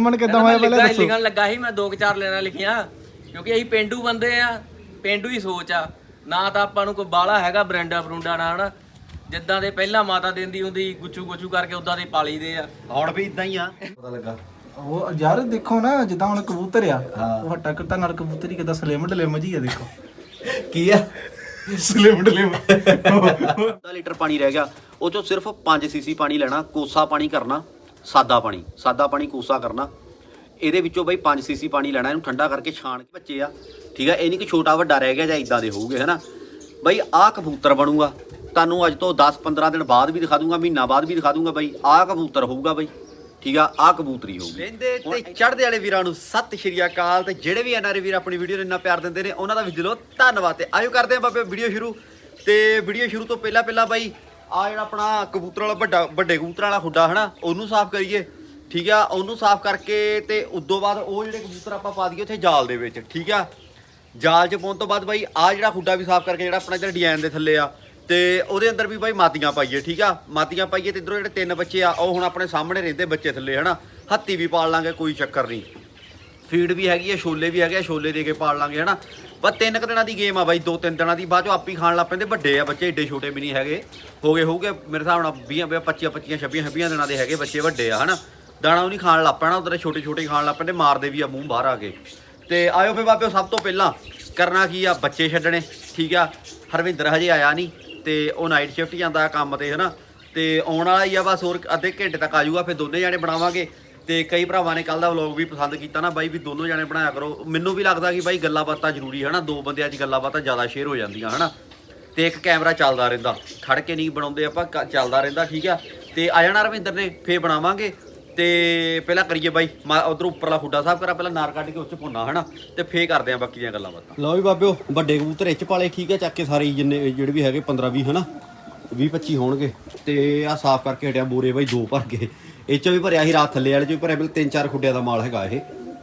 ਮਨ ਕਿਦਾਂ ਹੋਇਆ ਪਹਿਲਾਂ ਦੱਸੋ। ਲਿਖਣ ਲੱਗਾ ਸੀ ਮੈਂ ਦੋ ਕੁ ਚਾਰ ਲੈਣਾ ਲਿਖੀਆਂ ਕਿਉਂਕਿ ਅਸੀਂ ਪਿੰਡੂ ਬੰਦੇ ਆ ਪਿੰਡੂ ਹੀ ਸੋਚ ਆ। ਨਾ ਤਾਂ ਆਪਾਂ ਨੂੰ ਕੋਈ ਬਾਲਾ ਹੈਗਾ ਬਰੰਡਾ ਬਰੁੰਡਾ ਨਾ ਹਨਾ? ਜਿੱਦਾਂ ਦੇ ਪਹਿਲਾਂ ਮਾਤਾ ਦਿੰਦੀ ਹੁੰਦੀ ਗੁੱਚੂ ਗੁੱਚੂ ਕਰਕੇ ਉਦਾਂ ਦੇ ਪਾਲੀ ਦੇ ਆ। ਹੁਣ ਵੀ ਇਦਾਂ ਹੀ ਆ। ਪਤਾ ਲੱਗਾ। ਉਹ ਯਾਰ ਦੇਖੋ ਨਾ ਜਿੱਦਾਂ ਹੁਣ ਕਬੂਤਰ ਆ। ਉਹ ਹੱਟਾ ਕੱਟਾ ਨਾਲ ਕਬੂਤਰ ਹੀ ਕਿਦਾਂ ਸਲਿਮ ਡਲਿਮ ਜੀ ਆ ਦੇਖੋ। ਕੀ ਆ? ਸਲਿਮ ਡਲਿਮ। ਅੱਧਾ ਲੀਟਰ ਪਾਣੀ ਰਹਿ ਗਿਆ। ਉਹ ਚੋਂ ਸਿਰਫ 5 ਸੀਸੀ ਪਾਣੀ ਲੈਣਾ ਕੋਸਾ ਪਾਣੀ ਕਰਨਾ। ਸਾਦਾ ਪਾਣੀ ਸਾਦਾ ਪਾਣੀ ਕੋਸਾ ਕਰਨਾ। ਇਹਦੇ ਵਿੱਚੋਂ ਬਈ 5 ਸੀਸੀ ਪਾਣੀ ਲੈਣਾ ਇਹਨੂੰ ਠੰਡਾ ਕਰਕੇ ਛਾਣ ਕੇ ਬੱਚੇ ਆ ਠੀਕ ਆ? ਇਹ ਨਹੀਂ ਕਿ ਛੋਟਾ ਵੱਡਾ ਰਹਿ ਗਿਆ ਜਾਂ ਇਦਾਂ ਦੇ ਹੋਊਗੇ ਹਨਾ? ਬਈ ਆਹ ਕਬੂਤਰ ਬਣੂਗਾ। ਤੁਹਾਨੂੰ ਅੱਜ ਤੋਂ 10-15 ਦਿਨ ਬਾਅਦ ਵੀ ਦਿਖਾ ਦੂੰਗਾ ਮਹੀਨਾ ਬਾਅਦ ਵੀ ਦਿਖਾ ਦੂੰਗਾ ਬਈ ਆਹ ਕਬੂਤਰ ਹੋਊਗਾ ਬਈ ਠੀਕ ਆ? ਆਹ ਕਬੂਤਰੀ ਹੋਊਗੀ। ਲੈਂਦੇ ਤੇ ਚੜ੍ਹਦੇ ਵਾਲੇ ਵੀਰਾਂ ਨੂੰ ਸਤਿ ਸ਼੍ਰੀ ਅਕਾਲ ਤੇ ਜਿਹੜੇ ਵੀ ਐਨਆਰਏ ਵੀਰ ਆਪਣੀ ਵੀਡੀਓ ਨੂੰ ਇੰਨਾ ਪਿਆਰ ਦਿੰਦੇ ਨੇ ਉਹਨਾਂ ਦਾ ਵੀ ਦਿਲੋਂ ਧੰਨਵਾਦ ਤੇ ਆਇਓ ਕਰਦੇ ਆਂ ਬਾਬੇ ਵੀਡੀਓ ਸ਼ੁਰੂ। ਤੇ ਵੀਡੀਓ ਸ਼ੁਰੂ ਤੋਂ ਪਹਿਲਾਂ ਪਹਿਲਾਂ ਬਾਈ ਆ ਜਿਹੜਾ ਆਪਣਾ ਕਬੂਤਰ ਵਾਲਾ ਵੱਡਾ ਵੱਡੇ ਕਬੂਤਰ ਵਾਲਾ ਖੁੱਡਾ ਹਨਾ, ਉਹਨੂੰ ਸਾਫ਼ ਕਰੀਏ। ਠੀਕ ਆ? ਉਹਨੂੰ ਸਾਫ਼ ਕਰਕੇ ਤੇ ਉਦੋਂ ਬਾਅਦ ਉਹ ਜਿਹੜੇ ਕਬੂਤਰ ਆਪਾਂ ਪਾ ਦਈਏ ਉੱਥੇ ਜਾਲ ਦੇ ਵਿੱਚ, ਠੀਕ ਆ? ਜਾਲ 'ਚ ਪਾਉਣ ਤੋਂ ਬਾਅਦ ਬਾਈ ਆ ਜਿਹੜਾ ਖੁੱਡਾ ਵੀ ਸਾਫ਼ ਕਰਕੇ ਜਿਹੜਾ ਆਪਣਾ ਜਿਹੜਾ ਡਿਜ਼ਾਈਨ ਦੇ ਥੱਲੇ ਆ, ਤੇ ਉਹਦੇ ਅੰਦਰ ਵੀ ਬਾਈ ਮਾਤੀਆਂ ਪਾਈਏ, ਠੀਕ ਆ? ਮਾਤੀਆਂ ਪਾਈਏ ਤੇ ਇਧਰੋਂ ਜਿਹੜੇ ਤਿੰਨ ਬੱਚੇ ਆ, ਉਹ ਹੁਣ ਆਪਣੇ ਸਾਹਮਣੇ ਰਹਿੰਦੇ ਬੱਚੇ ਥੱਲੇ, ਹਨਾ? ਹੱਤੀ ਵੀ ਪਾਲ ਲਾਂਗੇ, ਕੋਈ ਚੱਕਰ ਨਹੀਂ। ਫੀਡ ਵੀ ਹੈਗੀ ਆ, ਛੋਲੇ ਵੀ ਹੈਗੇ ਆ, ਛੋਲੇ ਦੇ ਕੇ ਪਾਲ ਲਾਂਗੇ, ਹਨਾ? ਬਸ ਤਿੰਨ ਕੁ ਦਿਨਾਂ ਦੀ ਗੇਮ ਆ ਬਾਈ, ਦੋ ਤਿੰਨ ਦਿਨਾਂ ਦੀ, ਬਾਅਦ ਚੋਂ ਆਪੀ ਖਾਣ ਲੱਗ ਪੈਂਦੇ, ਵੱਡੇ ਆ ਬੱਚੇ, ਏਡੇ ਛੋਟੇ ਵੀ ਨਹੀਂ ਹੈਗੇ। ਹੋ ਗਏ ਹੋਊਗੇ ਮੇਰੇ ਹਿਸਾਬ ਨਾਲ 20 25 25 26 26 ਦਿਨਾਂ ਦੇ ਹੈਗੇ ਬੱਚੇ, ਵੱਡੇ ਆ, ਹਨਾ? ਦਾਣਾ ਉਹ ਨਹੀਂ ਖਾਣ ਲੱਗ ਪੈਣਾ, ਉਧਰ ਛੋਟੇ ਛੋਟੇ ਖਾਣ ਲੱਗ ਪੈਂਦੇ, ਮਾਰਦੇ ਵੀ ਆ ਮੂੰਹ ਬਾਹਰ ਆ ਕੇ। ਤੇ ਆਇਓ ਫੇ ਬਾਬਿਓ, ਸਭ ਤੋਂ ਪਹਿਲਾਂ ਕਰਨਾ ਕੀ ਆ? ਬੱਚੇ ਛੱਡਣੇ, ਠੀਕ ਆ? ਹਰਵਿੰਦਰ ਹਜੇ ਆਇਆ ਨਹੀਂ, ਤੇ ਉਹ ਨਾਈਟ ਸ਼ਿਫਟ ਜਾਂਦਾ ਕੰਮ ਤੇ, ਹਨਾ? ਤੇ ਆਉਣ ਵਾਲਾ ਹੀ ਆ ਬਸ, ਹੋਰ ਅੱਧੇ ਘੰਟੇ ਤੱਕ ਆ ਜਾਊਗਾ ਫਿਰ ਦੋਨੇ ਜਾਣੇ ਬਣਾਵਾਂਗੇ। ਤੇ ਕਈ ਭਰਾਵਾਂ ਨੇ ਕੱਲ ਦਾ ਵਲੌਗ ਵੀ ਪਸੰਦ ਕੀਤਾ ਨਾ ਬਾਈ, ਵੀ ਦੋਨੋਂ ਜਾਣੇ ਬਣਾਇਆ ਕਰੋ। ਮੈਨੂੰ ਵੀ ਲੱਗਦਾ ਕਿ ਬਾਈ ਗੱਲਾਂ ਬਾਤਾਂ ਜ਼ਰੂਰੀ ਹਨਾ, ਦੋ ਬੰਦਿਆਂ 'ਚ ਗੱਲਾਂ ਬਾਤਾਂ ਜ਼ਿਆਦਾ ਸ਼ੇਅਰ ਹੋ ਜਾਂਦੀਆਂ ਹਨਾ। ਤੇ ਇੱਕ ਕੈਮਰਾ ਚੱਲਦਾ ਰਹਿੰਦਾ। ਖੜ ਕੇ ਨਹੀਂ ਬਣਾਉਂਦੇ ਆਪਾਂ, ਕ- ਚੱਲਦਾ ਰਹਿੰਦਾ, ਠੀਕ ਆ। ਤੇ ਆ ਜਾਣਾ ਰਵਿੰਦਰ ਨੇ, ਫੇਰ ਬਣਾਵਾਂਗੇ। ਤੇ ਪਹਿਲਾਂ ਕਰੀਏ ਬਾਈ ਉਧਰ ਉੱਪਰਲਾ ਖੁੱਡਾ ਸਾਫ਼ ਕਰਾਂ, ਪਹਿਲਾਂ ਨਾਰ ਕੱਢ ਕੇ ਉੱਚ ਭੁੰਨਾ ਹਨਾ। ਤੇ ਫੇਰ ਕਰਦੇ ਆਂ ਬਾਕੀ ਦੀਆਂ ਗੱਲਾਂ ਬਾਤਾਂ ਲਓ ਵੀ ਬਾਬਿਓ, ਵੱਡੇ ਕਬੂਤਰ ਇੱਚ ਪਾਲੇ, ਠੀਕ ਆ, ਚੱਕ ਕੇ ਸਾਰੇ ਜਿੰਨੇ, ਜਿਹੜੇ ਵੀ ਹੈਗੇ 15 20 ਹਨਾ। 20 25 ਹੋਣਗੇ। ਤੇ ਆ ਸਾਫ਼ ਕਰਕੇ ਹਟਿਆ ਬੋਰੇ ਬਾਈ, ਦੋ ਭਰ ਗਏ। ਇਹ ਚ ਵੀ ਭਰਿਆ ਸੀ, ਰਾਤ ਥੱਲੇ ਵਾਲੇ ਚ ਵੀ ਭਰਿਆ ਬਿਲ ਤਿੰਨ ਚਾਰ ਖੁੱਡਿਆਂ ਦਾ ਮਾਲ ਹੈਗਾ ਇਹ।